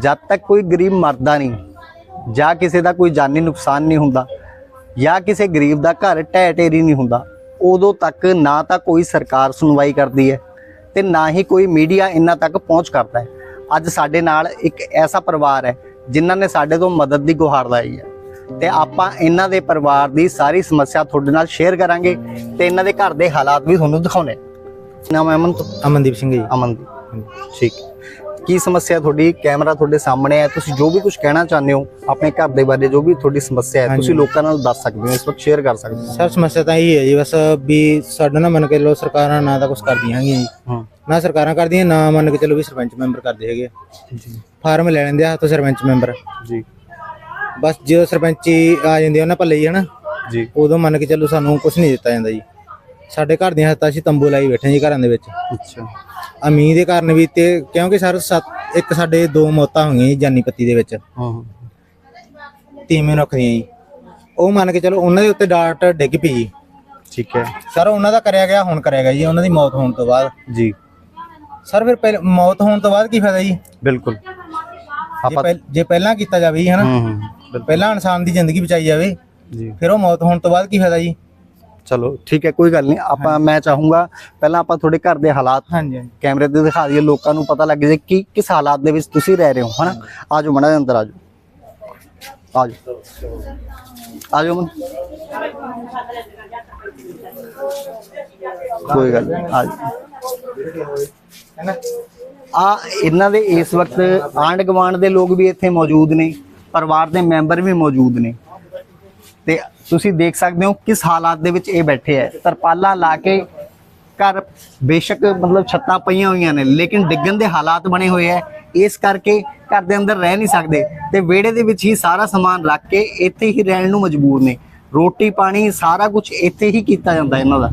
ਜਦ ਤੱਕ ਕੋਈ ਗਰੀਬ ਮਰਦਾ ਨਹੀਂ ਜਾਂ ਕਿਸੇ ਦਾ ਕੋਈ ਜਾਨੀ ਨੁਕਸਾਨ ਨਹੀਂ ਹੁੰਦਾ ਜਾਂ ਕਿਸੇ ਗਰੀਬ ਦਾ ਘਰ ਢਹਿ ਢੇਰੀ ਨਹੀਂ ਹੁੰਦਾ ਉਦੋਂ ਤੱਕ ਨਾ ਤਾਂ ਕੋਈ ਸਰਕਾਰ ਸੁਣਵਾਈ ਕਰਦੀ ਹੈ ਤੇ ਨਾ ਹੀ ਕੋਈ ਮੀਡੀਆ ਇਹਨਾਂ ਤੱਕ ਪਹੁੰਚ ਕਰਦਾ ਹੈ। ਅੱਜ ਸਾਡੇ ਨਾਲ ਇੱਕ ਐਸਾ ਪਰਿਵਾਰ ਹੈ ਜਿਨ੍ਹਾਂ ਨੇ ਸਾਡੇ ਤੋਂ ਮਦਦ ਦੀ ਗੁਹਾਰ ਲਾਈ ਹੈ। ਤੇ ਆਪਾਂ ਇਹਨਾਂ ਦੇ ਪਰਿਵਾਰ ਦੀ ਸਾਰੀ ਸਮੱਸਿਆ ਤੁਹਾਡੇ ਨਾਲ ਸ਼ੇਅਰ ਕਰਾਂਗੇ ਤੇ ਇਹਨਾਂ ਦੇ ਘਰ ਦੇ ਹਾਲਾਤ ਵੀ ਤੁਹਾਨੂੰ ਦਿਖਾਉਣੇ ਨਾਮ ਅਮਨ ਅਮਨਦੀਪ ਸਿੰਘ ਜੀ। ਅਮਨਦੀਪ। ਠੀਕ। ਕੀ ਸਮੱਸਿਆ ਤੁਹਾਡੀ? ਕੈਮਰਾ ਤੁਹਾਡੇ ਸਾਹਮਣੇ ਹੈ। ਤੁਸੀਂ ਜੋ ਵੀ ਕੁਝ ਕਹਿਣਾ ਚਾਹੁੰਦੇ ਹੋ ਆਪਣੇ ਘਰ ਦੇ ਬਾਰੇ ਜੋ ਵੀ ਤੁਹਾਡੀ ਸਮੱਸਿਆ ਹੈ। ਤੁਸੀਂ ਲੋਕਾਂ ਨਾਲ ਦੱਸ ਸਕਦੇ ਹੋ ਇਸ ਵਕਤ ਸ਼ੇਅਰ ਕਰ ਸਕਦੇ ਹੋ। ਸਰ ਸਮੱਸਿਆ ਤਾਂ ਇਹ ਹੈ ਜੀ ਬਸ ਵੀ ਸਾਡਾ ਨਾ ਮੰਨ ਕੇ ਲੋ ਸਰਕਾਰਾਂ ਨਾ ਤਾਂ ਕੁਝ ਕਰਦੀਆਂ ਹੈਗੀਆਂ ਜੀ। ਹਾਂ। ਨਾ ਸਰਕਾਰਾਂ ਕਰਦੀਆਂ ਨਾ ਮੰਨ ਕੇ ਚਲੋ ਵੀ ਸਰਪੰਚ ਮੈਂਬਰ ਕਰਦੇ ਹੈਗੇ। ਜੀ। ਫਾਰਮ ਲੈ ਲੈਂਦੇ ਆ ਹੱਥੋਂ ਸਰਪੰਚ ਮੈਂਬਰ। ਜੀ। ਬਸ ਜਦੋਂ ਸਰਪੰਚੀ ਆ ਜਾਂਦੀ ਉਹਨਾਂ ਭੱਲੇ ਹੀ ਹਨਾ ਜੀ। ਉਦੋਂ ਮੰਨ ਕੇ ਚੱਲੋ ਸਾਨੂੰ ਕੁਝ ਨਹੀਂ ਦਿੱਤਾ ਜਾਂਦਾ ਜੀ। ਸਾਡੇ ਘਰ ਦੀਆਂ ਹੱਥਾਂ 'ਚ ਤੰਬੂ ਲਾਈ ਬੈਠੇ ਜੀ ਘਰਾਂ ਦੇ ਵਿੱਚ। ਅੱਛਾ। ਆ ਮੀਂਹ ਦੇ ਕਾਰਨ ਵੀ ਤੇ ਕਿਉਂਕਿ ਸਰ ਸੱਤ ਇੱਕ ਸਾਡੇ ਦੋ ਮੌਤਾਂ ਹੋਈਆਂ ਜੀ ਜਾਨੀ ਪੱਤੀ ਦੇ ਵਿੱਚ। ਹਾਂ ਤੀਵੇਂ ਰੱਖਦੀਆਂ ਜੀ। ਉਹ ਮੰਨ ਕੇ ਚਲੋ ਉਹਨਾਂ ਦੇ ਉੱਤੇ ਡਾਟ ਡਿੱਗ ਪਈ ਜੀ। ਠੀਕ ਹੈ। ਸਰ ਉਹਨਾਂ ਦਾ ਕਰਿਆ ਗਿਆ ਹੁਣ ਕਰਿਆ ਗਿਆ ਜੀ। ਉਹਨਾਂ ਦੀ ਮੌਤ ਹੋਣ ਤੋਂ ਬਾਅਦ। ਜੀ। ਸਰ ਫਿਰ ਪਹਿਲ- ਮੌਤ ਹੋਣ ਤੋਂ ਬਾਅਦ ਕੀ ਫਾਇਦਾ ਜੀ? ਬਿਲਕੁਲ। ਜੇ ਆਪਾਂ ਪਹਿਲ- ਜੇ ਪਹਿਲਾਂ ਕੀਤਾ ਜਾਵੇ ਜੀ ਹਨਾ। ਹੂੰ ਹੂੰ। ਪਹਿਲਾਂ ਇਨਸਾਨ ਦੀ ਜ਼ਿੰਦਗੀ ਬਚਾਈ ਜਾਵੇ। ਜੀ। ਫਿਰ ਉਹ ਮੌਤ ਹੋਣ ਤੋਂ ਬਾਅਦ ਕੀ ਫਾਇਦਾ ਜੀ? ਚਲੋ ਠੀਕ ਹੈ ਕੋਈ ਗੱਲ ਨਹੀਂ। ਆਪਾਂ ਮੈਂ ਚਾਹੂੰਗਾ ਪਹਿਲਾਂ ਆਪਾਂ ਤੁਹਾਡੇ ਘਰ ਦੇ ਹਾਲਾਤ ਹਾਂਜੀ ਹਾਂਜੀ। ਕੈਮਰੇ ਤੇ ਦਿਖਾ ਦਈਏ ਲੋਕਾਂ ਨੂੰ ਪਤਾ ਲੱਗ ਜੇ ਕਿ ਕਿਸ ਹਾਲਾਤ ਦੇ ਵਿੱਚ ਤੁਸੀਂ ਰਹਿ ਰਹੇ ਹੋ ਹਨਾ? ਆਜੋ ਮੜਾ ਅੰਦਰ ਆਜੋ। ਆਜੋ। ਆਜੋ ਮਨ ਕੋਈ ਗੱਲ ਨਹੀਂ ਆਜੋ। ਹੈਨਾ? ਆ ਇਹਨਾਂ ਦੇ ਇਸ ਵਕਤ ਆਂਢ ਗੁਆਂਢ ਦੇ ਲੋਕ ਵੀ ਇੱਥੇ ਮੌਜੂਦ ਨੇ ਪਰਿਵਾਰ ਦੇ ਮੈਂਬਰ ਵੀ ਮੌਜੂਦ ਨੇ। ਤੇ ਤੁਸੀਂ ਦੇਖ ਸਕਦੇ ਹੋ ਕਿਸ ਹਾਲਾਤ ਦੇ ਵਿੱਚ ਇਹ ਬੈਠੇ ਹੈ ਤਰਪਾਲਾ ਲਾ ਕੇ ਘਰ ਬੇਸ਼ੱਕ ਮਤਲਬ ਛੱਤਾਂ ਪਈਆਂ ਹੋਈਆਂ ਨੇ, ਲੇਕਿਨ ਡਿੱਗਣ ਦੇ ਹਾਲਾਤ ਬਣੇ ਹੋਏ ਹੈ ਇਸ ਕਰਕੇ ਘਰ ਦੇ ਅੰਦਰ ਰਹਿ ਨਹੀਂ ਸਕਦੇ ਤੇ ਵਿਹੜੇ ਦੇ ਵਿੱਚ ਹੀ ਸਾਰਾ ਸਮਾਨ ਰੱਖ ਕੇ ਇੱਥੇ ਹੀ ਰਹਿਣ ਨੂੰ ਮਜਬੂਰ ਨੇ। ਰੋਟੀ ਪਾਣੀ ਸਾਰਾ ਕੁਝ ਇੱਥੇ ਹੀ ਕੀਤਾ ਜਾਂਦਾ ਇਹਨਾਂ ਦਾ।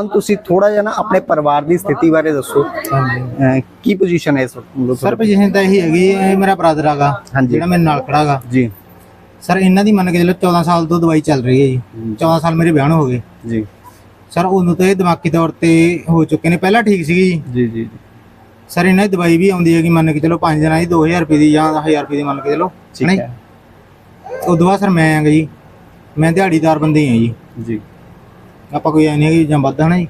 ਅਮਨ ਤੁਸੀਂ ਥੋੜਾ ਜਿਹਾ ਨਾ ਆਪਣੇ ਪਰਿਵਾਰ ਦੀ ਸਥਿਤੀ ਬਾਰੇ ਦੱਸੋ। ਅਹ ਕੀ ਪੋਜੀਸ਼ਨ ਹੈ ਇਸ ਵਕਤ? ਸਰ? ਪੋਜੀਸ਼ਨ ਤਾਂ ਇਹੀ ਹੈਗੀ ਇਹ ਮੇਰਾ ਬ੍ਰਦਰ ਹੈਗਾ ਹਾਂਜੀ। ਜਿਹੜਾ ਮੇਰੇ ਨਾਲ ਖੜਾ ਹੈਗਾ। ਜੀ। ਸਰ ਇਹਨਾਂ ਦੀ ਮੰਨ ਕੇ ਚਲੋ 14 ਸਾਲ ਤੋਂ ਦਵਾਈ ਚੱਲ ਰਹੀ ਹੈ ਜੀ। 14 ਸਾਲ ਮੇਰੇ ਵਿਆਹ ਨੂੰ ਹੋ ਗਏ। ਜੀ। ਸਰ ਉਦੋਂ ਤੋਂ ਇਹ ਦਿਮਾਗੀ ਤੌਰ ਤੇ ਹੋ ਚੁੱਕੇ ਨੇ। ਪਹਿਲਾਂ ਠੀਕ ਸੀਗੀ ਜੀ। ਜੀ ਜੀ ਸਰ ਇਹਨਾਂ ਦੀ ਦਵਾਈ ਵੀ ਆਉਂਦੀ ਹੈਗੀ ਮੰਨ ਕੇ ਚਲੋ 5 ਦਿਨਾਂ ਦੀ 2000 ਰੁਪਏ ਦੀ ਜਾਂ 1000 ਰੁਪਏ ਦੀ ਮੰਨ ਕੇ ਚਲੋ ਠੀਕ ਹੈ। ਉਦੋਂ ਬਾਅਦ ਸਰ ਮੈਂ ਆਂਗਾ ਜੀ। ਮੈਂ ਦਿਹਾੜੀਦਾਰ ਬੰਦੇ ਹਾਂ ਜੀ। ਜੀ। ਆਪਾਂ ਕੋਈ ਐ ਨਹੀਂ ਕਿ ਜਾਂ ਵੱਧ ਹਨਾ ਜੀ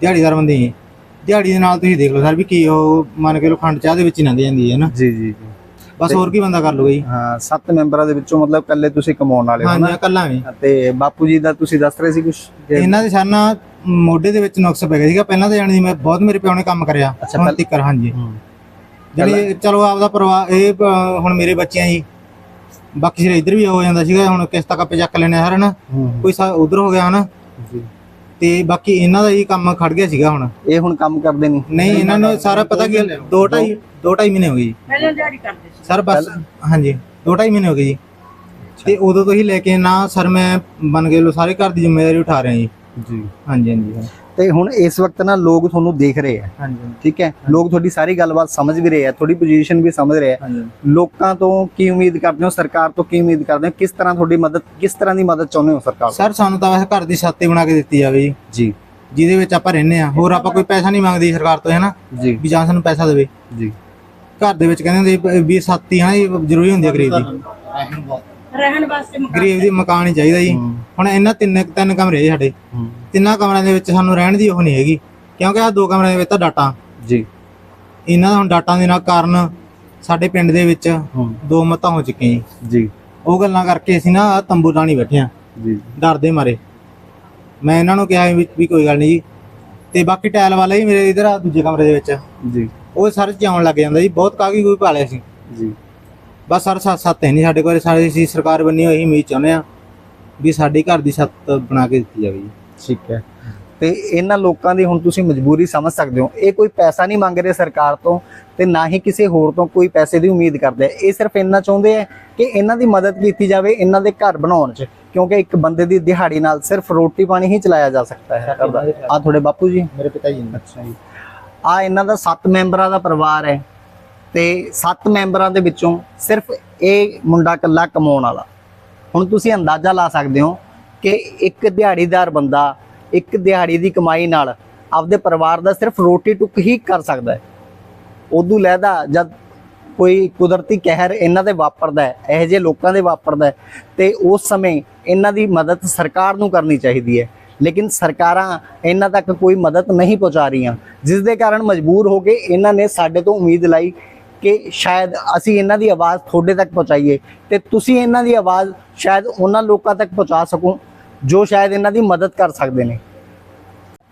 ਦਿਹਾੜੀਦਾਰ ਬੰਦੇ ਹਾਂ ਦਿਹਾੜੀ ਦੇ ਨਾਲ ਤੁਸੀਂ ਦੇਖ ਲਓ ਸਰ ਵੀ ਕੀ ਉਹ ਮੰਨ ਕੇ ਲੋ ਖੰਡ ਚਾਹ ਦੇ ਵਿੱਚ ਹੀ ਲੰਘ ਜਾਂਦੀ ਹੈ ਨਾ? ਜੀ ਜੀ ਜੀ। ਬਸ ਹੋਰ ਕੀ ਬੰਦਾ ਕਰ ਲੂਗਾ ਜੀ? ਹਾਂ ਸੱਤ ਮੈਂਬਰਾਂ ਦੇ ਵਿੱਚੋਂ ਮਤਲਬ ਇਕੱਲੇ ਤੁਸੀਂ ਕਮਾਉਣ ਵਾਲੇ ਹੋ ਹਾਂਜੀ ਨਾ ਇਕੱਲਾ ਵੀ। ਤੇ ਬਾਪੂ ਜੀ ਦਾ ਤੁਸੀਂ ਦੱਸ ਰਹੇ ਸੀ ਕੁਝ ਇਹਨਾਂ ਦੇ ਸਰ ਨਾ ਮੋਢੇ ਦੇ ਵਿੱਚ ਨੁਕਸ ਪੈ ਗਿਆ ਸੀਗਾ। ਪਹਿਲਾਂ ਤਾਂ ਜਾਣੀ ਮੈਂ ਬਹੁਤ ਮੇਰੇ ਪਿਓ ਨੇ ਕੰਮ ਕਰਿਆ ਅੱਛਾ, ਹੁਣ ਪਹਿਲ- ਹਾਂਜੀ। ਜਾਣੀ ਚਲੋ ਆਪਦਾ ਪਰਿਵਾਰ ਇਹ ਹੁਣ ਮੇਰੇ ਬੱਚੇ ਆ ਜੀ ਬਾਕੀ ਸਿਰ ਇੱਧਰ ਵੀ ਹੋ ਜਾਂਦਾ ਸੀਗਾ ਹੁਣ ਕਿਸ ਤੱਕ ਆਪੇ ਚੱਕ ਲੈਣੇ ਹਰ ਨਾ ਕੋਈ ਉਧਰ ਹੋ ਗਿਆ ਹਨਾ? ਜੀ। ਤੇ ਬਾਕੀ ਇਹਨਾਂ ਦਾ ਹੀ ਕੰਮ ਖੜ ਗਿਆ ਸੀਗਾ ਹੁਣ। ਇਹ ਹੁਣ ਕੰਮ ਕਰਦੇ ਨਹੀਂ ਨਹੀਂ ਇਹਨਾਂ ਨੂੰ ਸਾਰਾ ਪਤਾ ਕੀ ਹੈ, ਦੋ ਢਾਈ ਦੋ ਢਾਈ ਮਹੀਨੇ ਹੋ ਗਏ ਜੀ। ਪਹਿਲਾਂ ਦਿਹਾੜੀ ਕਰਦੇ ਸੀ। ਸਰ ਬਸ ਹਾਂਜੀ ਦੋ ਢਾਈ ਮਹੀਨੇ ਹੋ ਗਏ ਜੀ। ਤੇ ਉਦੋਂ ਤੋਂ ਹੀ ਲੈ ਕੇ ਨਾ ਸਰ ਮੈਂ ਬਣ ਗਏ ਲੋ ਸਾਰੇ ਘਰ ਦੀ ਜ਼ਿੰਮੇਵਾਰੀ ਉਠਾ ਰਿਹਾ ਜੀ। ਜੀ। ਹਾਂਜੀ ਹਾਂਜੀ ਤੇ ਹੁਣ ਇਸ ਵਕਤ ਨਾ ਲੋਕ ਤੁਹਾਨੂੰ ਦੇਖ ਰਹੇ ਆ। ਹਾਂਜੀ ਠੀਕ ਹੈ? ਲੋਕ ਤੁਹਾਡੀ ਸਾਰੀ ਗੱਲਬਾਤ ਸਮਝ ਵੀ ਰਹੇ ਆ ਤੁਹਾਡੀ ਪੋਜੀਸ਼ਨ ਵੀ ਸਮਝ ਰਹੇ ਆ। ਲੋਕਾਂ ਤੋਂ ਕੀ ਉਮੀਦ ਕਰਦੇ ਹੋ? ਸਰਕਾਰ ਤੋਂ ਕੀ ਉਮੀਦ ਕਰਦੇ ਹੋ? ਕਿਸ ਤਰ੍ਹਾਂ ਤੁਹਾਡੀ ਮਦਦ ਕਿਸ ਤਰ੍ਹਾਂ ਦੀ ਮਦਦ ਚਾਹੁੰਦੇ ਹੋ ਸਰਕਾਰ ਤੋਂ? ਸਰ ਸਾਨੂੰ ਤਾਂ ਵੈਸੇ ਘਰ ਦੀ ਛੱਤ ਹੀ ਬਣਾ ਕੇ ਦਿੱਤੀ ਜਾਵੇ ਜੀ। ਜਿਹਦੇ ਵਿੱਚ ਆਪਾਂ ਰਹਿੰਦੇ ਆ ਹੋਰ ਆਪਾਂ ਕੋਈ ਪੈਸਾ ਨਹੀਂ ਮੰਗਦੇ ਸਰਕਾਰ ਤੋਂ ਹੈ ਨਾ ਜੀ। ਵੀ ਜਾਂ ਸਾਨੂੰ ਪੈਸਾ ਦੇਵੇ। ਜੀ। ਘਰ ਦੇ ਵਿੱਚ ਕਹਿੰਦੇ ਹੁੰਦੇ ਵੀ ਛੱਤ ਹੀ ਜ਼ਰੂਰੀ ਹੁੰਦੀ ਹੈ ਗਰੀਬ ਦੀ। ਰਹਿਣ ਵਾਸਤੇ ਮਕਾਨ ਗਰੀਬ ਦੀ ਮਕਾਨ ਹੀ ਚਾਹੀਦਾ ਜੀ। ਹੁਣ ਇਹਨਾਂ ਤਿੰਨ ਤਿੰਨ ਕਮਰੇ ਜੀ ਸਾਡੇ। ਹੂੰ, ਤਿੰਨਾਂ ਕਮਰਿਆਂ ਦੇ ਵਿੱਚ ਸਾਨੂੰ ਰਹਿਣ ਦੀ ਉਹ ਨਹੀਂ ਹੈਗੀ ਕਿਉਂਕਿ ਆ ਦੋ ਕਮਰਿਆਂ ਦੇ ਵਿੱਚ ਤਾਂ ਡਾਟਾ। ਜੀ। ਇਹਨਾਂ ਦਾ ਹੁਣ ਡਾਟਾ ਦੇ ਨਾਲ ਕਾਰਨ ਸਾਡੇ ਪਿੰਡ ਦੇ ਵਿੱਚ ਦੋ ਮਤਾਂ ਹੋ ਚੁੱਕੀਆਂ ਜੀ। ਜੀ। ਉਹ ਗੱਲਾਂ ਕਰਕੇ ਅਸੀਂ ਨਾ ਤੰਬੂ ਲਾਣੀ ਬੈਠੇ ਆ ਜੀ। ਡਰਦੇ ਮਾਰੇ। ਮੈਂ ਇਹਨਾਂ ਨੂੰ ਕਿਹਾ ਵੀ ਕੋਈ ਗੱਲ ਨਹੀਂ ਜੀ। ਤੇ ਬਾਕੀ ਟਾਇਲ ਵਾਲਾ ਹੀ ਮੇਰੇ ਇਧਰ ਆ ਦੂਜੇ ਕਮਰੇ ਦੇ ਵਿੱਚ। ਜੀ। ਉਹ ਸਰ ਚਾਉਣ ਲੱਗ ਜਾਂਦਾ ਜੀ। ਬਹੁਤ ਕਾਗਜ਼ ਕੋਈ ਪਾ ਲਿਆ ਸੀ। ਜੀ। ਬਸ ਸਰ ਸੱਤ ਸੱਤ ਹੈ ਨਹੀਂ ਸਾਡੇ ਕੋਲ। ਸਾਡੇ ਸੀ ਸਰਕਾਰ ਬੰਨੀ ਹੋਈ ਉਮੀਦ ਚਾਹੁੰਦੇ ਆ ਵੀ ਸਾਡੀ ਘਰ ਦੀ ਛੱਤ ਬਣਾ ਕੇ ਦਿੱਤੀ ਜਾਵੇ ਜੀ। ਠੀਕ ਹੈ। ਤੇ ਇਹਨਾਂ ਲੋਕਾਂ ਦੀ ਹੁਣ ਤੁਸੀਂ ਮਜਬੂਰੀ ਸਮਝ ਸਕਦੇ ਹੋ। ਇਹ ਕੋਈ ਪੈਸਾ ਨਹੀਂ ਮੰਗ ਰਹੇ ਸਰਕਾਰ ਤੋਂ ਤੇ ਨਾ ਹੀ ਕਿਸੇ ਹੋਰ ਤੋਂ ਕੋਈ ਪੈਸੇ ਦੀ ਉਮੀਦ ਕਰਦੇ ਇਹ ਸਿਰਫ ਇੰਨਾ ਚਾਹੁੰਦੇ ਆ ਕਿ ਇਹਨਾਂ ਦੀ ਮਦਦ ਕੀਤੀ ਜਾਵੇ ਇਹਨਾਂ ਦੇ ਘਰ ਬਣਾਉਣ 'ਚ ਕਿਉਂਕਿ ਇੱਕ ਬੰਦੇ ਦੀ ਦਿਹਾੜੀ ਨਾਲ ਸਿਰਫ ਰੋਟੀ ਪਾਣੀ ਹੀ ਚਲਾਇਆ ਜਾ ਸਕਦਾ ਹੈ। ਆ ਤੁਹਾਡੇ ਬਾਪੂ ਜੀ? ਮੇਰੇ ਪਿਤਾ ਜੀ ਅੱਛਾ ਜੀ। ਆ ਇਹਨਾਂ ਦਾ 7 ਮੈਂਬਰਾਂ ਦਾ ਪਰਿਵਾਰ ਹੈ ਤੇ 7 ਮੈਂਬਰਾਂ ਦੇ ਵਿੱਚੋਂ ਸਿਰਫ ਇਹ ਮੁੰਡਾ ਇਕੱਲਾ ਕਮਾਉਣ ਵਾਲਾ। ਹੁਣ ਤੁਸੀਂ ਅੰਦਾਜ਼ਾ ਲਾ ਸਕਦੇ ਹੋ ਕਿ ਇੱਕ ਦਿਹਾੜੀਦਾਰ ਬੰਦਾ, ਇੱਕ ਦਿਹਾੜੀ ਦੀ ਕਮਾਈ ਨਾਲ ਆਪਦੇ ਪਰਿਵਾਰ ਦਾ ਸਿਰਫ ਰੋਟੀ ਟੁੱਕ ਹੀ ਕਰ ਸਕਦਾ ਹੈ। ਉਦੋਂ ਲਹਿਦਾ ਜਦ ਕੋਈ ਕੁਦਰਤੀ ਕਹਿਰ ਇਹਨਾਂ ਦੇ ਵਾਪਰਦਾ ਹੈ, ਇਹੋ ਜਿਹੇ ਲੋਕਾਂ ਦੇ ਵਾਪਰਦਾ ਹੈ, ਤੇ ਉਸ ਸਮੇਂ ਇਹਨਾਂ ਦੀ ਮਦਦ ਸਰਕਾਰ ਨੂੰ ਕਰਨੀ ਚਾਹੀਦੀ ਹੈ। ਲੇਕਿਨ ਸਰਕਾਰਾਂ ਇਹਨਾਂ ਤੱਕ ਕੋਈ ਮਦਦ ਨਹੀਂ ਪਹੁੰਚਾ ਰਹੀਆਂ, ਜਿਸ ਦੇ ਕਾਰਨ ਮਜਬੂਰ ਹੋ ਕੇ ਇਹਨਾਂ ਨੇ ਸਾਡੇ ਤੋਂ ਉਮੀਦ ਲਾਈ ਕਿ ਸ਼ਾਇਦ ਅਸੀਂ ਇਹਨਾਂ ਦੀ ਆਵਾਜ਼ ਤੁਹਾਡੇ ਤੱਕ ਪਹੁੰਚਾਈਏ ਤੇ ਤੁਸੀਂ ਇਹਨਾਂ ਦੀ ਆਵਾਜ਼ ਸ਼ਾਇਦ ਉਹਨਾਂ ਲੋਕਾਂ ਤੱਕ ਪਹੁੰਚਾ ਸਕੋ ਜੋ ਸ਼ਾਇਦ ਇਹਨਾਂ ਦੀ ਮਦਦ ਕਰ ਸਕਦੇ ਨੇ।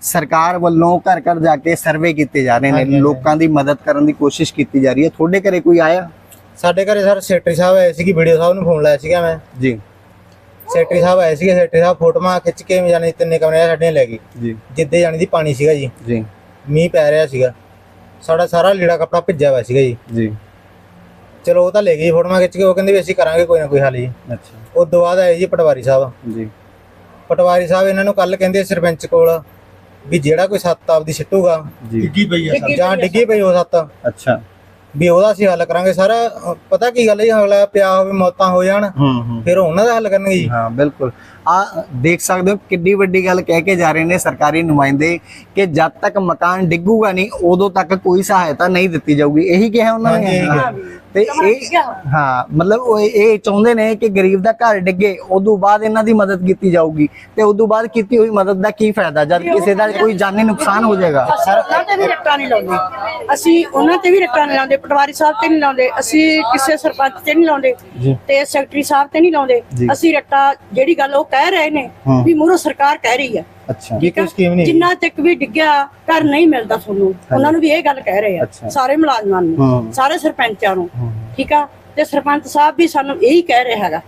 ਸਰਕਾਰ ਵੱਲੋਂ ਘਰ ਘਰ ਜਾ ਕੇ ਸਰਵੇ ਕੀਤੇ ਜਾ ਰਹੇ ਨੇ। ਲੋਕਾਂ ਦੀ ਮਦਦ ਕਰਨ ਦੀ ਕੋਸ਼ਿਸ਼ ਕੀਤੀ ਜਾ ਰਹੀ ਹੈ। ਤੁਹਾਡੇ ਘਰੇ ਕੋਈ ਆਇਆ? ਸਾਡੇ ਘਰੇ ਸਰ ਸੈਕਟਰੀ ਸਾਹਿਬ ਆਏ ਸੀਗੇ ਵੀਡੀਓ ਸਾਹਿਬ ਨੂੰ ਫੋਨ ਲਾਇਆ ਸੀਗਾ ਮੈਂ। ਜੀ। ਸੈਕਟਰੀ ਸਾਹਿਬ ਆਏ ਸੀਗੇ ਸੈਕਟਰੀ ਸਾਹਿਬ ਫੋਟੋਆਂ ਖਿੱਚ ਕੇ ਜਾਨੀ ਤਿੰਨੇ ਕਮਰੇ ਸਾਡੀਆਂ ਲੈ ਗਏ। ਜੀ। ਜਿੱਦੇ ਜਾਣੀ ਦੀ ਪਾਣੀ ਸੀਗਾ ਜੀ। ਜੀ। ਮੀਂਹ ਪੈ ਰਿਹਾ ਸੀਗਾ। ਸਾਡਾ ਸਾਰਾ ਲੀੜਾ ਕੱਪੜਾ ਭਿੱਜਿਆ ਹੋਇਆ ਸੀਗਾ ਜੀ। ਜੀ। ਚਲੋ ਉਹ ਤਾਂ ਲੈ ਗਏ ਜੀ ਫੋਟੋਆਂ ਖਿੱਚ ਕੇ ਉਹ ਕਹਿੰਦੇ ਵੀ ਅਸੀਂ ਕਰਾਂਗੇ ਕੋਈ ਨਾ ਕੋਈ ਹੱਲ ਜੀ। ਅੱਛਾ। ਉਸ ਤੋਂ ਬਾਅਦ ਆਏ ਜੀ ਪਟਵਾਰੀ ਸਾਹਿਬ। ਜੀ। ਪਟਵਾਰੀ ਸਾਹਿਬ ਇਹਨਾਂ ਨੂੰ ਕੱਲ ਕਹਿੰਦੇ ਸਰਪੰਚ ਕੋਲ ਵੀ ਜਿਹੜਾ ਕੋਈ ਸੱਤ ਆਪਦੀ ਸਿੱਟੂਗਾ ਜੀ। ਡਿੱਗੀ ਜਾਂ ਡਿੱਗੀ ਪਈ ਉਹ ਸੱਤ। ਅੱਛਾ। ਵੀ ਉਹਦਾ ਅਸੀਂ ਹੱਲ ਕਰਾਂਗੇ ਸਰ। ਪਤਾ ਕੀ ਗੱਲ ਹੈ ਅਗਲਾ ਪਿਆ ਹੋਵੇ ਮੌਤਾਂ ਹੋ ਜਾਣ ਫਿਰ ਉਹਨਾਂ ਦਾ ਹੱਲ ਕਰਨਗੇ ਜੀ। ਹਾਂ ਬਿਲਕੁਲ। ਆ ਦੇਖ ਸਕਦੇ ਹੋ ਕਿੰਨੀ ਵੱਡੀ ਗੱਲ ਕਹਿ ਕੇ ਜਾ ਰਹੇ ਨੇ ਸਰਕਾਰੀ ਨੁਮਾਇੰਦੇ ਕਿ ਜਦ ਤੱਕ ਮਕਾਨ ਡਿੱਗੂਗਾ ਨਹੀਂ ਉਦੋਂ ਤੱਕ ਕੋਈ ਸਹਾਇਤਾ ਨਹੀਂ ਦਿੱਤੀ ਜਾਊਗੀ। ਇਹੀ ਕਿਹਾ ਉਹਨਾਂ ਨੇ। ਤੇ ਇਹ ਹਾਂ ਮਤਲਬ ਉਹ ਇਹ- ਚਾਹੁੰਦੇ ਨੇ ਕਿ ਗਰੀਬ ਦਾ ਘਰ ਡਿੱਗੇ ਉਦੋਂ ਬਾਅਦ ਇਹਨਾਂ ਦੀ ਮਦਦ ਕੀਤੀ ਜਾਊਗੀ ਤੇ ਉਦੋਂ ਬਾਅਦ ਕੀਤੀ ਹੋਈ ਮਦਦ ਦਾ ਕੀ ਫਾਇਦਾ? ਜਦ ਕਿਸੇ ਦਾ ਕੋਈ ਜਾਨੀ ਨੁਕਸਾਨ ਹੋ ਜਾਏਗਾ। ਉਹਨਾਂ ਤੇ ਵੀ ਰੱਟਾਂ ਨਹੀਂ ਲਾਉਂਦੇ। ਅਸੀਂ ਉਹਨਾਂ ਤੇ ਵੀ ਰੱਟਾਂ ਨਹੀਂ ਲਾਉਂਦੇ ਪਟਵਾਰੀ ਸਾਹਿਬ ਤੇ ਨਹੀਂ ਲਾਉਂਦੇ ਅਸੀਂ ਕਿਸੇ ਸਰਪੰਚ ਤੇ ਨਹੀਂ ਲਾਉਂਦੇ ਤੇ ਸੈਕਟਰੀ ਸਾਹਿਬ ਤੇ ਨਹੀਂ ਲਾਉਂਦੇ। ਅਸੀਂ ਰੱਟਾ ਜਿਹੜੀ ਗੱਲ ਉਹ ਕਹਿ ਰਹੇ ਨੇ। ਵੀ ਮੂਰੋ ਸਰਕਾਰ ਕਹਿ ਰਹੀ ਹੈ। ਅੱਛਾ। ਵੀ ਕੋਈ ਸਕੀਮ ਨਹੀਂ। ਜਿੰਨਾ ਤੱਕ ਵੀ ਡਿੱਗਿਆ ਘਰ ਨਹੀਂ ਮਿਲਦਾ ਤੁਹਾਨੂੰ। ਉਹਨਾਂ ਨੂੰ ਵੀ ਇਹ ਗੱਲ ਕਹਿ ਰਹੇ ਆ। ਸਾਰੇ ਮੁਲਾਜ਼ਮਾਂ ਨੂੰ। ਸਾਰੇ ਸਰਪੰਚਾਂ ਨੂੰ। ਠੀਕ ਆ? ਤੇ ਸਰਪੰਚ ਸਾਹਿਬ ਵੀ ਸਾਨੂੰ ਇਹੀ ਕਹਿ ਰਿਹਾ ਹੈਗਾ।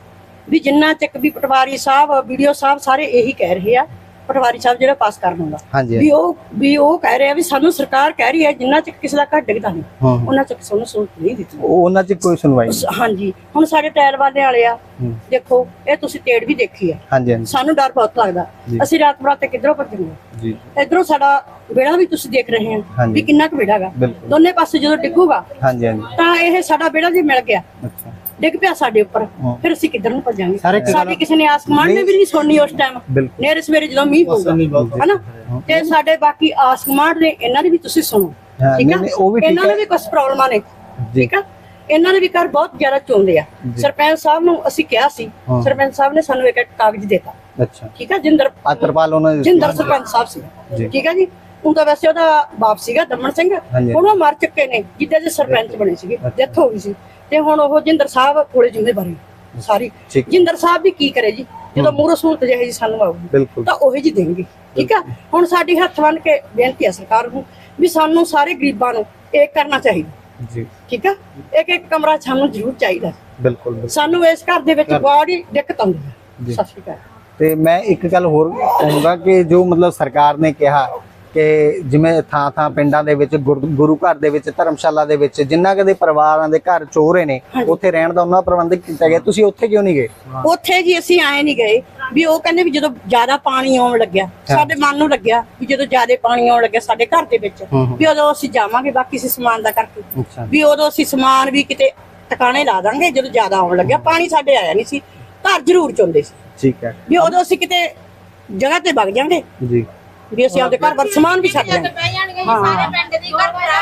ਵੀ ਜਿੰਨਾ ਤੱਕ ਵੀ ਪਟਵਾਰੀ ਸਾਹਿਬ ਵੀਡੀਓ ਸਾਹਿਬ ਸਾਰੇ ਇਹੀ ਕਹਿ ਰਹੇ ਆ। ਪਟਵਾਰੀ ਸਾਹਿਬ ਜਿਹੜਾ ਪਾਸ ਕਰਨ ਹੁੰਦਾ ਹਾਂਜੀ ਵੀ ਉਹ ਵੀ ਉਹ ਕਹਿ ਰਹੇ ਵੀ ਸਾਨੂੰ ਸਰਕਾਰ ਕਹਿ ਰਹੀ ਹੈ ਜਿੰਨਾ ਚਿਰ ਕਿਸੇ ਦਾ ਘਰ ਡਿੱਗਦਾ ਨਹੀਂ ਹਾਂ ਉਹਨਾਂ ਚਿਰ ਸਾਨੂੰ ਸਹੂਲਤ ਨਹੀਂ ਦਿੱਤੀ ਉਹ- ਉਹਨਾਂ 'ਚ ਕੋਈ ਸੁਣਵਾਈ ਨਹੀਂ। ਹਾਂਜੀ ਹੁਣ ਸਾਡੇ ਟਾਇਰ ਵਾਲੇ ਵਾਲੇ ਆ ਹੂੰ। ਦੇਖੋ ਇਹ ਤੁਸੀਂ ਟੇੜ ਵੀ ਦੇਖੀ ਆ। ਹਾਂਜੀ ਹਾਂਜੀ। ਸਾਨੂੰ ਡਰ ਬਹੁਤ ਲੱਗਦਾ। ਜੀ। ਅਸੀਂ ਰਾਤ ਬਰਾਤੇ ਕਿੱਧਰੋਂ ਭੱਜਣਾ ਜੀ। ਇਧਰੋਂ ਸਾਡਾ ਵਿਹੜਾ ਵੀ ਤੁਸੀਂ ਦੇਖ ਰਹੇ ਹੋ ਹਾਂਜੀ। ਵੀ ਕਿੰਨਾ ਕੁ ਵਿਹੜਾ ਬਿਲਕੁਲ। ਦੋਨੇ ਪਾਸੇ ਜਦੋਂ ਡਿੱਗੂਗਾ ਹਾਂਜੀ ਹਾਂਜੀ। ਤਾਂ ਇਹ ਸਾਡਾ ਵਿਹੜਾ ਜੇ ਮਿਲ ਗਿਆ। ਅੱਛਾ। ਡਿੱਗ ਪਿਆ ਸਾਡੇ ਉੱਪਰ। ਹਾਂ। ਫਿਰ ਅਸੀਂ ਕਿੱਧਰ ਨੂੰ ਭੱਜਾਂਗੇ? ਸਾਡੀ ਕਿਸੇ ਨੇ ਆਸਮਾਨ ਨੇ ਵੀ ਨਹੀਂ ਸੁਣਨੀ ਉਸ ਟਾਈਮ ਨੇਰੇ ਸਵੇਰੇ ਜਦੋਂ ਮੀਂਹ ਪਊਗਾ ਹਨਾ? ਤੇ ਸਾਡੇ ਬਾਕੀ ਆਸਮਾਨ ਨੇ ਇਹਨਾਂ ਦੀ ਵੀ ਤੁਸੀਂ ਸੁਣੋ ਹਾਂ, ਠੀਕ ਠੀਕ ਇਹਨਾਂ ਹੈ। ਨੂੰ ਵੀ ਕੁਝ ਪ੍ਰੋਬਲਮਾਂ ਨੇ ਠੀਕ ਆ? ਇਹਨਾਂ ਦੇ ਵੀ ਘਰ ਬਹੁਤ ਜ਼ਿਆਦਾ ਚੋਂਦੇ ਆ। ਸਰਪੰਚ ਸਾਹਿਬ ਨੂੰ ਅਸੀਂ ਕਿਹਾ ਸੀ ਹਾਂ। ਸਰਪੰਚ ਸਾਹਿਬ ਨੇ ਸਾਨੂੰ ਇੱਕ ਕਾਗਜ਼ ਦਿੱਤਾ ਅੱਛਾ। ਠੀਕ ਆ? ਜਿੰਦਰ ਆ ਤਰਪਾਲ ਉਹਨਾਂ ਦੇ ਜਿੰਦਰ ਸਰਪੰਚ ਸਾਹਿਬ ਸੀ। ਠੀਕ ਆ ਜੀ? ਤਾਂ ਵੈਸੇ ਉਹਦਾ ਬਾਪ ਸੀਗਾ ਦਮਨ ਸਿੰਘ। ਹੁਣ ਉਹ ਮਰ ਚੁੱਕੇ ਨੇ ਜਿੱਦਾਂ ਦੇ ਸਰਪੰਚ ਬਣੇ ਸੀਗੇ ਡੈਥ ਹੋ ਗਈ ਸੀ। ਤੇ ਹੁਣ ਉਹ ਜਿੰਦਰ ਸਾਹਿਬ ਕੋਲੇ ਜ਼ਿੰਮੇਵਾਰੀ ਸਾਰੀ। ਜਿੰਦਰ ਸਾਹਿਬ ਵੀ ਕੀ ਕਰੇ ਜੀ? ਜਦੋਂ ਮੂਰੋ ਸਹੂਲਤ ਜਿਹੇ ਜੀ ਸਾਨੂੰ ਆਊਗੀ ਤਾਂ ਉਹੀ ਜੀ ਦੇਣਗੇ। ਠੀਕ ਆ? ਹੁਣ ਸਾਡੀ ਹੱਥ ਬੰਨ ਕੇ ਬੇਨਤੀ ਹੈ ਸਰਕਾਰ ਨੂੰ ਵੀ ਸਾਨੂੰ ਸਾਰੇ ਗਰੀਬਾਂ ਨੂੰ ਇਹ ਕਰਨਾ ਚਾਹੀਦਾ। ਜੀ। ਠੀਕ ਆ? ਇੱਕ ਇੱਕ ਕਮਰਾ ਸਾਨੂੰ ਜ਼ਰੂਰ ਚਾਹੀਦਾ। ਬਿਲਕੁਲ ਬਿਲਕੁਲ। ਸਾਨੂੰ ਇਸ ਘਰ ਦੇ ਵਿੱਚ ਬੜੀ ਦਿੱਕਤ ਆਉਂਦੀ ਹੈ। ਸਤਿ ਸ਼੍ਰੀ ਅਕਾਲ। ਤੇ ਮੈਂ ਇੱਕ ਗੱਲ ਹੋਰ ਕਹੂੰਗਾ ਕਿ ਜੋ ਮਤਲਬ ਸਰਕਾਰ ਨੇ ਕਿਹਾ ਕਿ ਜਿਵੇਂ ਥਾਂ ਥਾਂ ਪਿੰਡਾਂ ਦੇ ਵਿੱਚ ਗੁਰ- ਘਰ ਦੇ ਵਿੱਚ ਧਰਮਸ਼ਾਲਾ ਦੇ ਵਿੱਚ ਜਿੰਨਾ ਕਦੇ ਪਰਿਵਾਰਾਂ ਦੇ ਘਰ ਚੋਰੇ ਨੇ ਉੱਥੇ ਰਹਿਣ ਦਾ ਉਹਨਾਂ ਪ੍ਰਬੰਧ ਕੀਤਾ ਗਿਆ। ਤੁਸੀਂ ਉੱਥੇ ਕਿਉਂ ਨਹੀਂ ਗਏ? ਉੱਥੇ ਜੀ ਅਸੀਂ ਆਏ ਨਹੀਂ ਗਏ। ਵੀ ਉਹ ਕਹਿੰਦੇ ਵੀ ਜਦੋਂ ਜ਼ਿਆਦਾ ਪਾਣੀ ਆਉਣ ਲੱਗਿਆ ਸਾਡੇ ਮਨ ਨੂੰ ਲੱਗਿਆ ਵੀ ਜਦੋਂ ਜ਼ਿਆਦਾ ਪਾਣੀ ਆਉਣ ਲੱਗਿਆ ਸਾਡੇ ਘਰ ਦੇ ਵਿੱਚ ਵੀ ਉਦੋਂ ਅਸੀਂ ਜਾਵਾਂਗੇ ਬਾਕੀ ਅਸੀਂ ਸਮਾਨ ਦਾ ਕਰਕੇ। ਵੀ ਉਦੋਂ ਅਸੀਂ ਸਮਾਨ ਵੀ ਕਿਤੇ ਟਿਕਾਣੇ ਲਾ ਦਾਂਗੇ ਜਦੋਂ ਜ਼ਿਆਦਾ ਆਉਣ ਲੱਗਿਆ ਪਾਣੀ ਸਾਡੇ ਆਇਆ ਨਹੀਂ ਸੀ। ਘਰ ਜ਼ਰੂਰ ਚੋਂਦੇ ਸੀ। ਠੀਕ ਹੈ। ਵੀ ਉਦੋਂ ਅਸੀਂ ਕਿਤੇ ਜਗ੍ਹਾ ਤੇ ਵਗ ਜਾਾਂਗੇ। ਜੀ। ਵੀ ਅਸੀਂ ਆਪਦੇ ਘਰ ਬਾਰ ਸਮਾਨ ਵੀ ਛੱਡ ਜਾਾਂਗੇ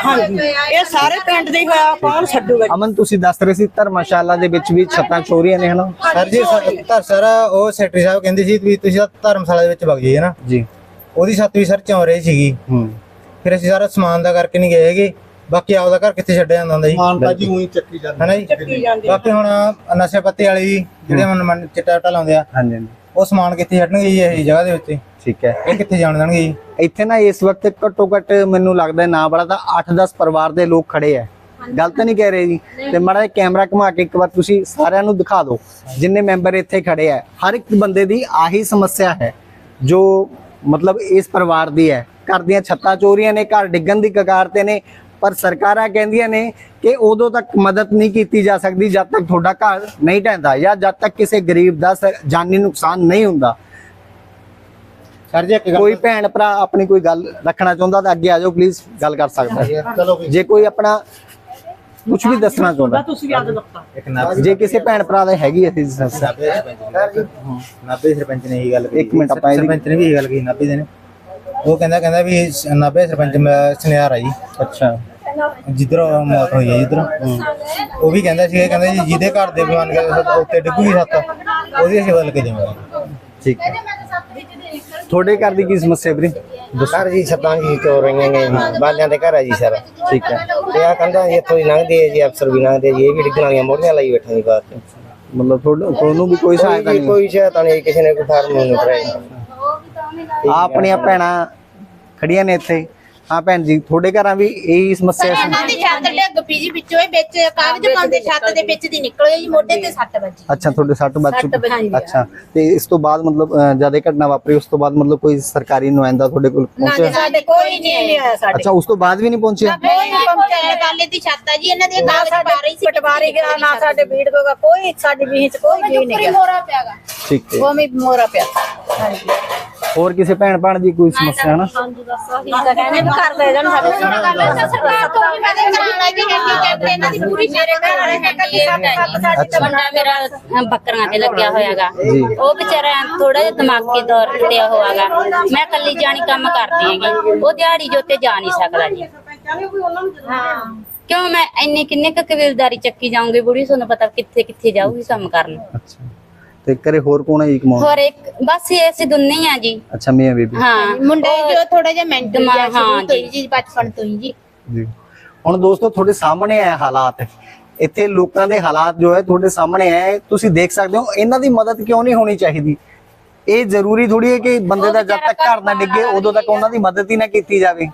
ਹਾਂਜੀ। ਇਹ ਸਾਰੇ ਪਿੰਡ ਦੇ ਹੀ ਹੋਇਆ ਕੌਣ ਛੱਡੂਗਾ? ਅਮਨ ਤੁਸੀਂ ਦੱਸ ਰਹੇ ਸੀ ਧਰਮਸ਼ਾਲਾ ਦੇ ਵਿੱਚ ਵੀ ਛੱਤਾਂ ਚੋਰੀਆਂ ਨੇ ਹਨਾ? ਸਰ ਜੀ ਧਰ ਸਰ ਉਹ ਸੈਕਟਰੀ ਸਾਹਿਬ ਕਹਿੰਦੇ ਸੀ ਵੀ ਤੁਸੀਂ ਤਾਂ ਧਰਮਸ਼ਾਲਾ ਦੇ ਵਿੱਚ ਵਗ ਜਾਈਏ ਨਾ। ਜੀ। ਉਹਦੀ ਛੱਤ ਵੀ ਸਰ ਚੌਂ ਰਹੀ ਸੀਗੀ। ਹੂੰ। ਫਿਰ ਅਸੀਂ ਸਾਰਾ ਸਮਾਨ ਦਾ ਕਰਕੇ ਨਹੀਂ ਗਏ ਹੈਗੇ। ਬਾਕੀ ਆਪਦਾ ਘਰ ਕਿੱਥੇ ਛੱਡਿਆ ਜਾਂਦਾ ਹੁੰਦਾ ਜੀ। ਮਾਨਤਾ ਜੀ ਉਹੀ ਚੱਕੀ ਜਾਂਦੀ। ਹਨਾ ਜੀ? ਚੱਕੀ ਜਾਂਦੀ ਬਾਕੀ ਹੁਣ ਨਸ਼ੇ ਪੱਤੇ ਵਾਲੇ ਜੀ ਜਿਹੜੇ ਮਨ ਮਨ ਚਿੱਟਾ ਟਾ ਲਾਉਂਦੇ ਆ। ਹਾਂਜੀ ਹਾਂਜੀ। ਉਹ ਸਮਾਨ ਕਿੱਥੇ ਛੱਡਣਗੇ ਜੀ ਇਹ ਜਗ੍ਹਾ ਦੇ ਉੱਤੇ? ਠੀਕ ਹੈ। ਇਹ ਕਿੱਥੇ ਜਾਣ ਦੇਣਗੇ ਜੀ? ਇੱਥੇ ਨਾ ਇਸ ਵਕਤ ਘੱਟੋ ਘੱਟ ਮੈਨੂੰ ਲੱਗਦਾ ਹੈ ਨਾ ਬੜਾ ਤਾਂ 8-10 ਪਰਿਵਾਰ ਦੇ ਲੋਕ ਖੜੇ ਆ ਗਲਤ ਨਹੀਂ ਕਹਿ ਰਹੇ ਜੀ। ਤੇ ਮਾੜਾ ਕੈਮਰਾ ਘੁਮਾ ਕੇ ਇੱਕ ਵਾਰ ਤੁਸੀਂ ਸਾਰਿਆਂ ਨੂੰ ਦਿਖਾ ਦਿਓ। ਜਿੰਨੇ ਮੈਂਬਰ ਇੱਥੇ ਖੜੇ ਆ ਹਰ ਇੱਕ ਬੰਦੇ ਦੀ ਆਹੀ ਸਮੱਸਿਆ ਹੈ ਜੋ ਮਤਲਬ ਇਸ ਪਰਿਵਾਰ ਦੀ ਹੈ। ਘਰ ਦੀਆਂ ਛੱਤਾਂ ਚੋਰੀਆਂ ਨੇ ਘਰ ਡਿੱਗਣ ਦੀ ਕਗਾਰ ਤੇ ਨੇ ਪਰ ਸਰਕਾਰਾਂ ਕਹਿੰਦੀਆਂ ਨੇ ਕਿ ਉਦੋਂ ਤੱਕ ਮਦਦ ਨਹੀਂ ਕੀਤੀ ਜਾ ਸਕਦੀ ਜਦ ਤੱਕ ਤੁਹਾਡਾ ਘਰ ਨਹੀਂ ਢਹਿੰਦਾ ਜਾਂ ਜਦ ਤੱਕ ਕਿਸੇ ਗਰੀਬ ਦਾ ਜਾਨੀ ਨੁਕਸਾਨ ਨਹੀਂ ਹੁੰਦਾ। ਸਰ ਜੀ ਕੋਈ ਭੈਣ ਭਰਾ ਆਪਣੀ ਕੋਈ ਗੱਲ ਰੱਖਣਾ ਚਾਹੁੰਦਾ ਤਾਂ ਅੱਗੇ ਆ ਜਾਓ ਪਲੀਜ਼ ਗੱਲ ਕਰ ਸਕਦਾ। ਜੇ ਕੋਈ ਆਪਣਾ ਕੁਝ ਵੀ ਦੱਸਣਾ ਚਾਹੁੰਦਾ। ਜੇ ਕਿਸੇ ਭੈਣ ਭਰਾ ਦਾ ਹੈਗੀ ਅਸੀਂ ਨਾਭੇ ਸਰਪੰਚ ਨੇ ਇਹ ਗੱਲ ਕਹੀ। ਇੱਕ ਮਿੰਟ ਆਪਾਂ ਸਰਪੰਚ ਨੇ ਵੀ ਇਹ ਗੱਲ ਕਹੀ ਨਾਭੇ ਦੇ ਨੇ। ਉਹ ਕਹਿੰਦਾ ਕਹਿੰਦਾ ਵੀ ਨਾਭੇ ਸਰਪੰਚ ਸੁਨਿਆਰ ਆ ਜੀ। ਅੱਛਾ। ਜਿੱਧਰੋਂ ਮੌਤ ਹੋਈ ਹੈ ਜਿੱਧਰੋਂ। ਉਹ ਵੀ ਕਹਿੰਦਾ ਸੀ ਕਹਿੰਦਾ ਜੀ ਜਿਹਦੇ ਘਰ ਦੇ ਬਿਮਾਨ ਕੇ ਉੱਤੇ ਡਿੱਗੂਗੀ ਸੱਤ ਉਹਦੀ ਅਸੀਂ ਬਦਲ ਕੇ ਦੇਵਾਂਗੇ ਠੀਕ ਹੈ। ਤੁਹਾਡੇ ਘਰ ਦੀ ਕੀ ਸਮੱਸਿਆ ਵੀਰੇ? ਸਰ ਜੀ ਛੱਤਾਂ ਜੀ ਕਿਉਂ ਰਹੀਆਂ ਨੇ ਬਾਲਿਆਂ ਦੇ ਘਰ ਆ ਜੀ ਸਰ। ਠੀਕ ਹੈ। ਤੇ ਆ ਕੰਧਾਂ ਜੀ ਇੱਥੋਂ ਹੀ ਲੰਘਦੇ ਆ ਜੀ ਅਫਸਰ ਵੀ ਲੰਘਦੇ ਆ ਜੀ ਇਹ ਵੀ ਡਿੱਗਣ ਵਾਲੀਆਂ ਮੋੜੀਆਂ ਲਾਈ ਬੈਠੇ ਨੇ ਬਾਹਰ। ਤੇ ਮਤਲਬ ਤੁਹਾਨੂੰ ਤੁਹਾਨੂੰ ਵੀ ਕੋਈ ਸਹਾਇਤਾ ਨਹੀਂ ਕੋਈ ਸਹਾਇਤਾ ਨਹੀਂ ਕਿਸੇ ਨੇ ਕੋਈ ਫਾਰਮ ਨਹੀਂ ਕਰਾਇਆ ਆ ਆਪਣੀਆਂ ਭੈਣਾਂ ਖੜੀਆਂ ਨੇ ਇੱਥੇ। ਹਾਂ ਭੈਣ ਜੀ ਤੁਹਾਡੇ ਘਰਾਂ ਵੀ ਇਹੀ ਸਮੱਸਿਆ ਸੀ। ਇਹਨਾਂ ਦੀ ਛੱਤ ਡਿੱਗ ਪਈ ਜੀ ਵਿੱਚੋਂ ਇਹ ਵਿੱਚ ਕਾਗਜ਼ ਪਾਉਂਦੇ ਛੱਤ ਦੇ ਵਿੱਚ ਦੀ ਨਿਕਲੇ ਜੀ ਮੋਢੇ ਤੇ ਸੱਟ ਵੱਜੀ। ਅੱਛਾ ਤੁਹਾਡੇ ਸੱਟ ਬੱਚ ਸੱਟ ਵੱਜੀ ਆ। ਅੱਛਾ ਤੇ ਇਸ ਤੋਂ ਬਾਅਦ ਮਤਲਬ ਜ਼ਿਆਦਾ ਘਟਨਾ ਵਾਪਰੀ ਉਸ ਤੋਂ ਬਾਅਦ ਮਤਲਬ ਕੋਈ ਸਰਕਾਰੀ ਨੁਮਾਇੰਦਾ ਤੁਹਾਡੇ ਕੋਲ ਨਾ ਪਹੁੰਚਿਆ? ਸਾਡੇ ਕੋਈ ਨਹੀਂ ਆਇਆ ਸਾਡੇ ਅੱਛਾ ਉਸ ਤੋਂ ਬਾਅਦ ਵੀ ਨਹੀਂ ਪਹੁੰਚਿਆ? ਕੋਈ ਨਹੀਂ ਪਹੁੰਚਿਆ। ਕਾਲੇ ਦੀ ਛੱਤ ਆ ਜੀ ਇਹਨਾਂ ਦੇ ਕਾਗਜ਼ ਪਾ ਰਹੀ ਸੀ ਪਟਵਾਰੀ ਗਿਆ ਨਾ ਸਾਡੇ ਵੀੜ ਕੋਗਾ ਕੋਈ ਸਾਡੀ ਵੀਹ ਚ ਕੋਈ ਜੀ ਨਹੀਂ ਗਿਆ। ਮੋਰਾ ਪਿਆਗਾ ਠੀਕ ਹੈ। ਉਹ ਵੀ ਮੋਰਾ ਪਿਆ। ਹੋਰ ਕਿਸੇ ਭੈਣ ਭਾਣ ਦੀ ਕੋਈ ਸਮੱਸਿਆ ਹੈ ਨਾ ਕਹਿੰਦੇ ਵੀ ਘਰ ਦੇ ਜਾਣ ਸਾਡੇ ਸਰਕਾਰ ਤੋਂ ਵੀ ਮਦਦ ਕਰਾਉਣਾ ਜੀ ਹੈਂਡੀਕੈਪ ਤੇ ਇਹਨਾਂ ਦੀ ਪੂਰੀ ਮੇਰੇ ਘਰ ਵਾਲੇ ਹੈਂਡੀਕੈਪ ਮੁੰਡਾ ਮੇਰਾ ਅਹ, ਬੱਕਰੀਆਂ ਤੇ ਲੱਗਿਆ ਹੋਇਆਗਾ। ਜੀ। ਉਹ ਵਿਚਾਰਾ ਥੋੜਾ ਜਿਹਾ ਦਿਮਾਗੀ ਤੌਰ ਤੇ ਉਹ ਹੈਗਾ ਮੈਂ ਕੱਲੀ ਜਾਣੀ ਕੰਮ ਕਰਦੀ ਹੈਗੀ। ਉਹ ਦਿਹਾੜੀ ਜੋਤੇ ਜਾ ਨਹੀਂ ਸਕਦਾ ਜੀ। ਕਿਉਂ ਮੈਂ ਇੰਨੀ ਕਿੰਨੇ ਕੁ ਕਬੀਲਦਾਰੀ ਚੱਕੀ ਜਾਊਂਗੀ ਬੁੜੀ? ਤੁਹਾਨੂੰ ਪਤਾ ਕਿੱਥੇ ਕਿੱਥੇ ਜਾਊਗੀ ਕੰਮ ਕਰਨ। ਅੱਛਾ। ਤੇ ਘਰੇ ਹੋਰ ਕੌਣ ਹੈ ਜੀ ਕਮਾਉਣ? ਹੋਰ ਇੱਕ ਬਸ ਇਹ ਅਸੀਂ ਦੁੰਨੇ ਹੀ ਆ ਜੀ। ਅੱਛਾ ਮੀਆਂ ਬੀਬੀ। ਹਾਂ। ਮੁੰਡੇ ਜੋ ਥੋੜਾ ਜਿਹਾ ਮੈਂਟਲ ਜਿਹਾ ਹਾਂ ਜੀ। ਜੀ ਬਚਪਨ ਤੋਂ ਹੀ ਜੀ। ਜੀ। ਹੁਣ ਦੋਸਤੋ ਤੁਹਾਡੇ ਸਾਹਮਣੇ ਹੈ ਹਾਲਾਤ। ਇੱਥੇ ਲੋਕਾਂ ਦੇ ਹਾਲਾਤ ਜੋ ਹੈ ਤੁਹਾਡੇ ਸਾਹਮਣੇ ਹੈ ਤੁਸੀਂ ਦੇਖ ਸਕਦੇ ਹੋ ਇਹਨਾਂ ਦੀ ਮਦਦ ਕਿਉਂ ਨਹੀਂ ਹੋਣੀ ਚਾਹੀਦੀ? ਇਹ ਜ਼ਰੂਰੀ ਥੋੜੀ ਹੈ ਕਿ ਬੰਦੇ ਦਾ ਜਦ ਤੱਕ ਘਰ ਨਾ ਡਿੱਗੇ ਉਦੋਂ ਤੱਕ ਉਹਨਾਂ ਦੀ ਮਦਦ ਹੀ ਨਾ ਕੀਤੀ ਜਾਵੇ।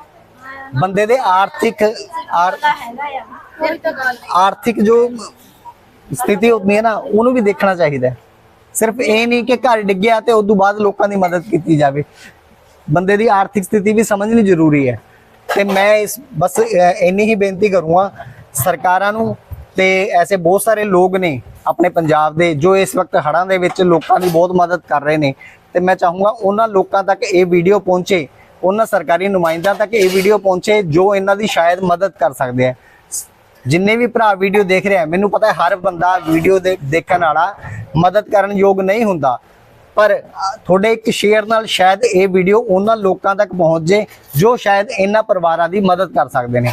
ਬੰਦੇ ਦੇ ਆਰਥਿਕ ਆਰ- ਆਰਥਿਕ ਜੋ ਸਥਿਤੀ ਹੁੰਦੀ ਹੈ ਨਾ ਉਹਨੂੰ ਵੀ ਦੇਖਣਾ ਚਾਹੀਦਾ ਹੈ। ਸਿਰਫ ਇਹ ਨਹੀਂ ਕਿ ਘਰ ਡਿੱਗਿਆ ਤੇ ਉਸ ਤੋਂ ਬਾਅਦ ਲੋਕਾਂ ਦੀ ਮਦਦ ਕੀਤੀ ਜਾਵੇ। ਬੰਦੇ ਦੀ ਆਰਥਿਕ ਸਥਿਤੀ ਵੀ ਸਮਝਣੀ ਜ਼ਰੂਰੀ ਹੈ। ਤੇ ਮੈਂ ਇਸ ਬਸ ਇੰਨੀ ਹੀ ਬੇਨਤੀ ਕਰੂੰਗਾ, ਸਰਕਾਰਾਂ ਨੂੰ ਤੇ ਐਸੇ ਬਹੁਤ ਸਾਰੇ ਲੋਕ ਨੇ ਆਪਣੇ ਪੰਜਾਬ ਦੇ ਜੋ ਇਸ ਵਕਤ ਹੜ੍ਹਾਂ ਦੇ ਵਿੱਚ ਲੋਕਾਂ ਦੀ ਬਹੁਤ ਮਦਦ ਕਰ ਰਹੇ ਨੇ। ਤੇ ਮੈਂ ਚਾਹੂੰਗਾ ਉਹਨਾਂ ਲੋਕਾਂ ਤੱਕ ਇਹ ਵੀਡੀਓ ਪਹੁੰਚੇ, ਉਹਨਾਂ ਸਰਕਾਰੀ ਨੁਮਾਇੰਦਿਆਂ ਤੱਕ ਇਹ ਵੀਡੀਓ ਪਹੁੰਚੇ ਜੋ ਇਹਨਾਂ ਦੀ ਸ਼ਾਇਦ ਮਦਦ ਕਰ ਸਕਦੇ ਆ। ਜਿੰਨੇ ਵੀ ਭਰਾ ਵੀਡੀਓ ਦੇਖ ਰਿਹਾ, ਮੈਨੂੰ ਪਤਾ ਹੈ ਹਰ ਬੰਦਾ ਵੀਡੀਓ ਦੇ ਦੇਖਣ ਵਾਲਾ ਮਦਦ ਕਰਨ ਯੋਗ ਨਹੀਂ ਹੁੰਦਾ। ਪਰ ਤੁਹਾਡੇ ਇੱਕ ਸ਼ੇਅਰ ਨਾਲ ਸ਼ਾਇਦ ਇਹ ਵੀਡੀਓ ਉਹਨਾਂ ਲੋਕਾਂ ਤੱਕ ਪਹੁੰਚ ਜੇ ਜੋ ਸ਼ਾਇਦ ਇਹਨਾਂ ਪਰਿਵਾਰਾਂ ਦੀ ਮਦਦ ਕਰ ਸਕਦੇ ਨੇ।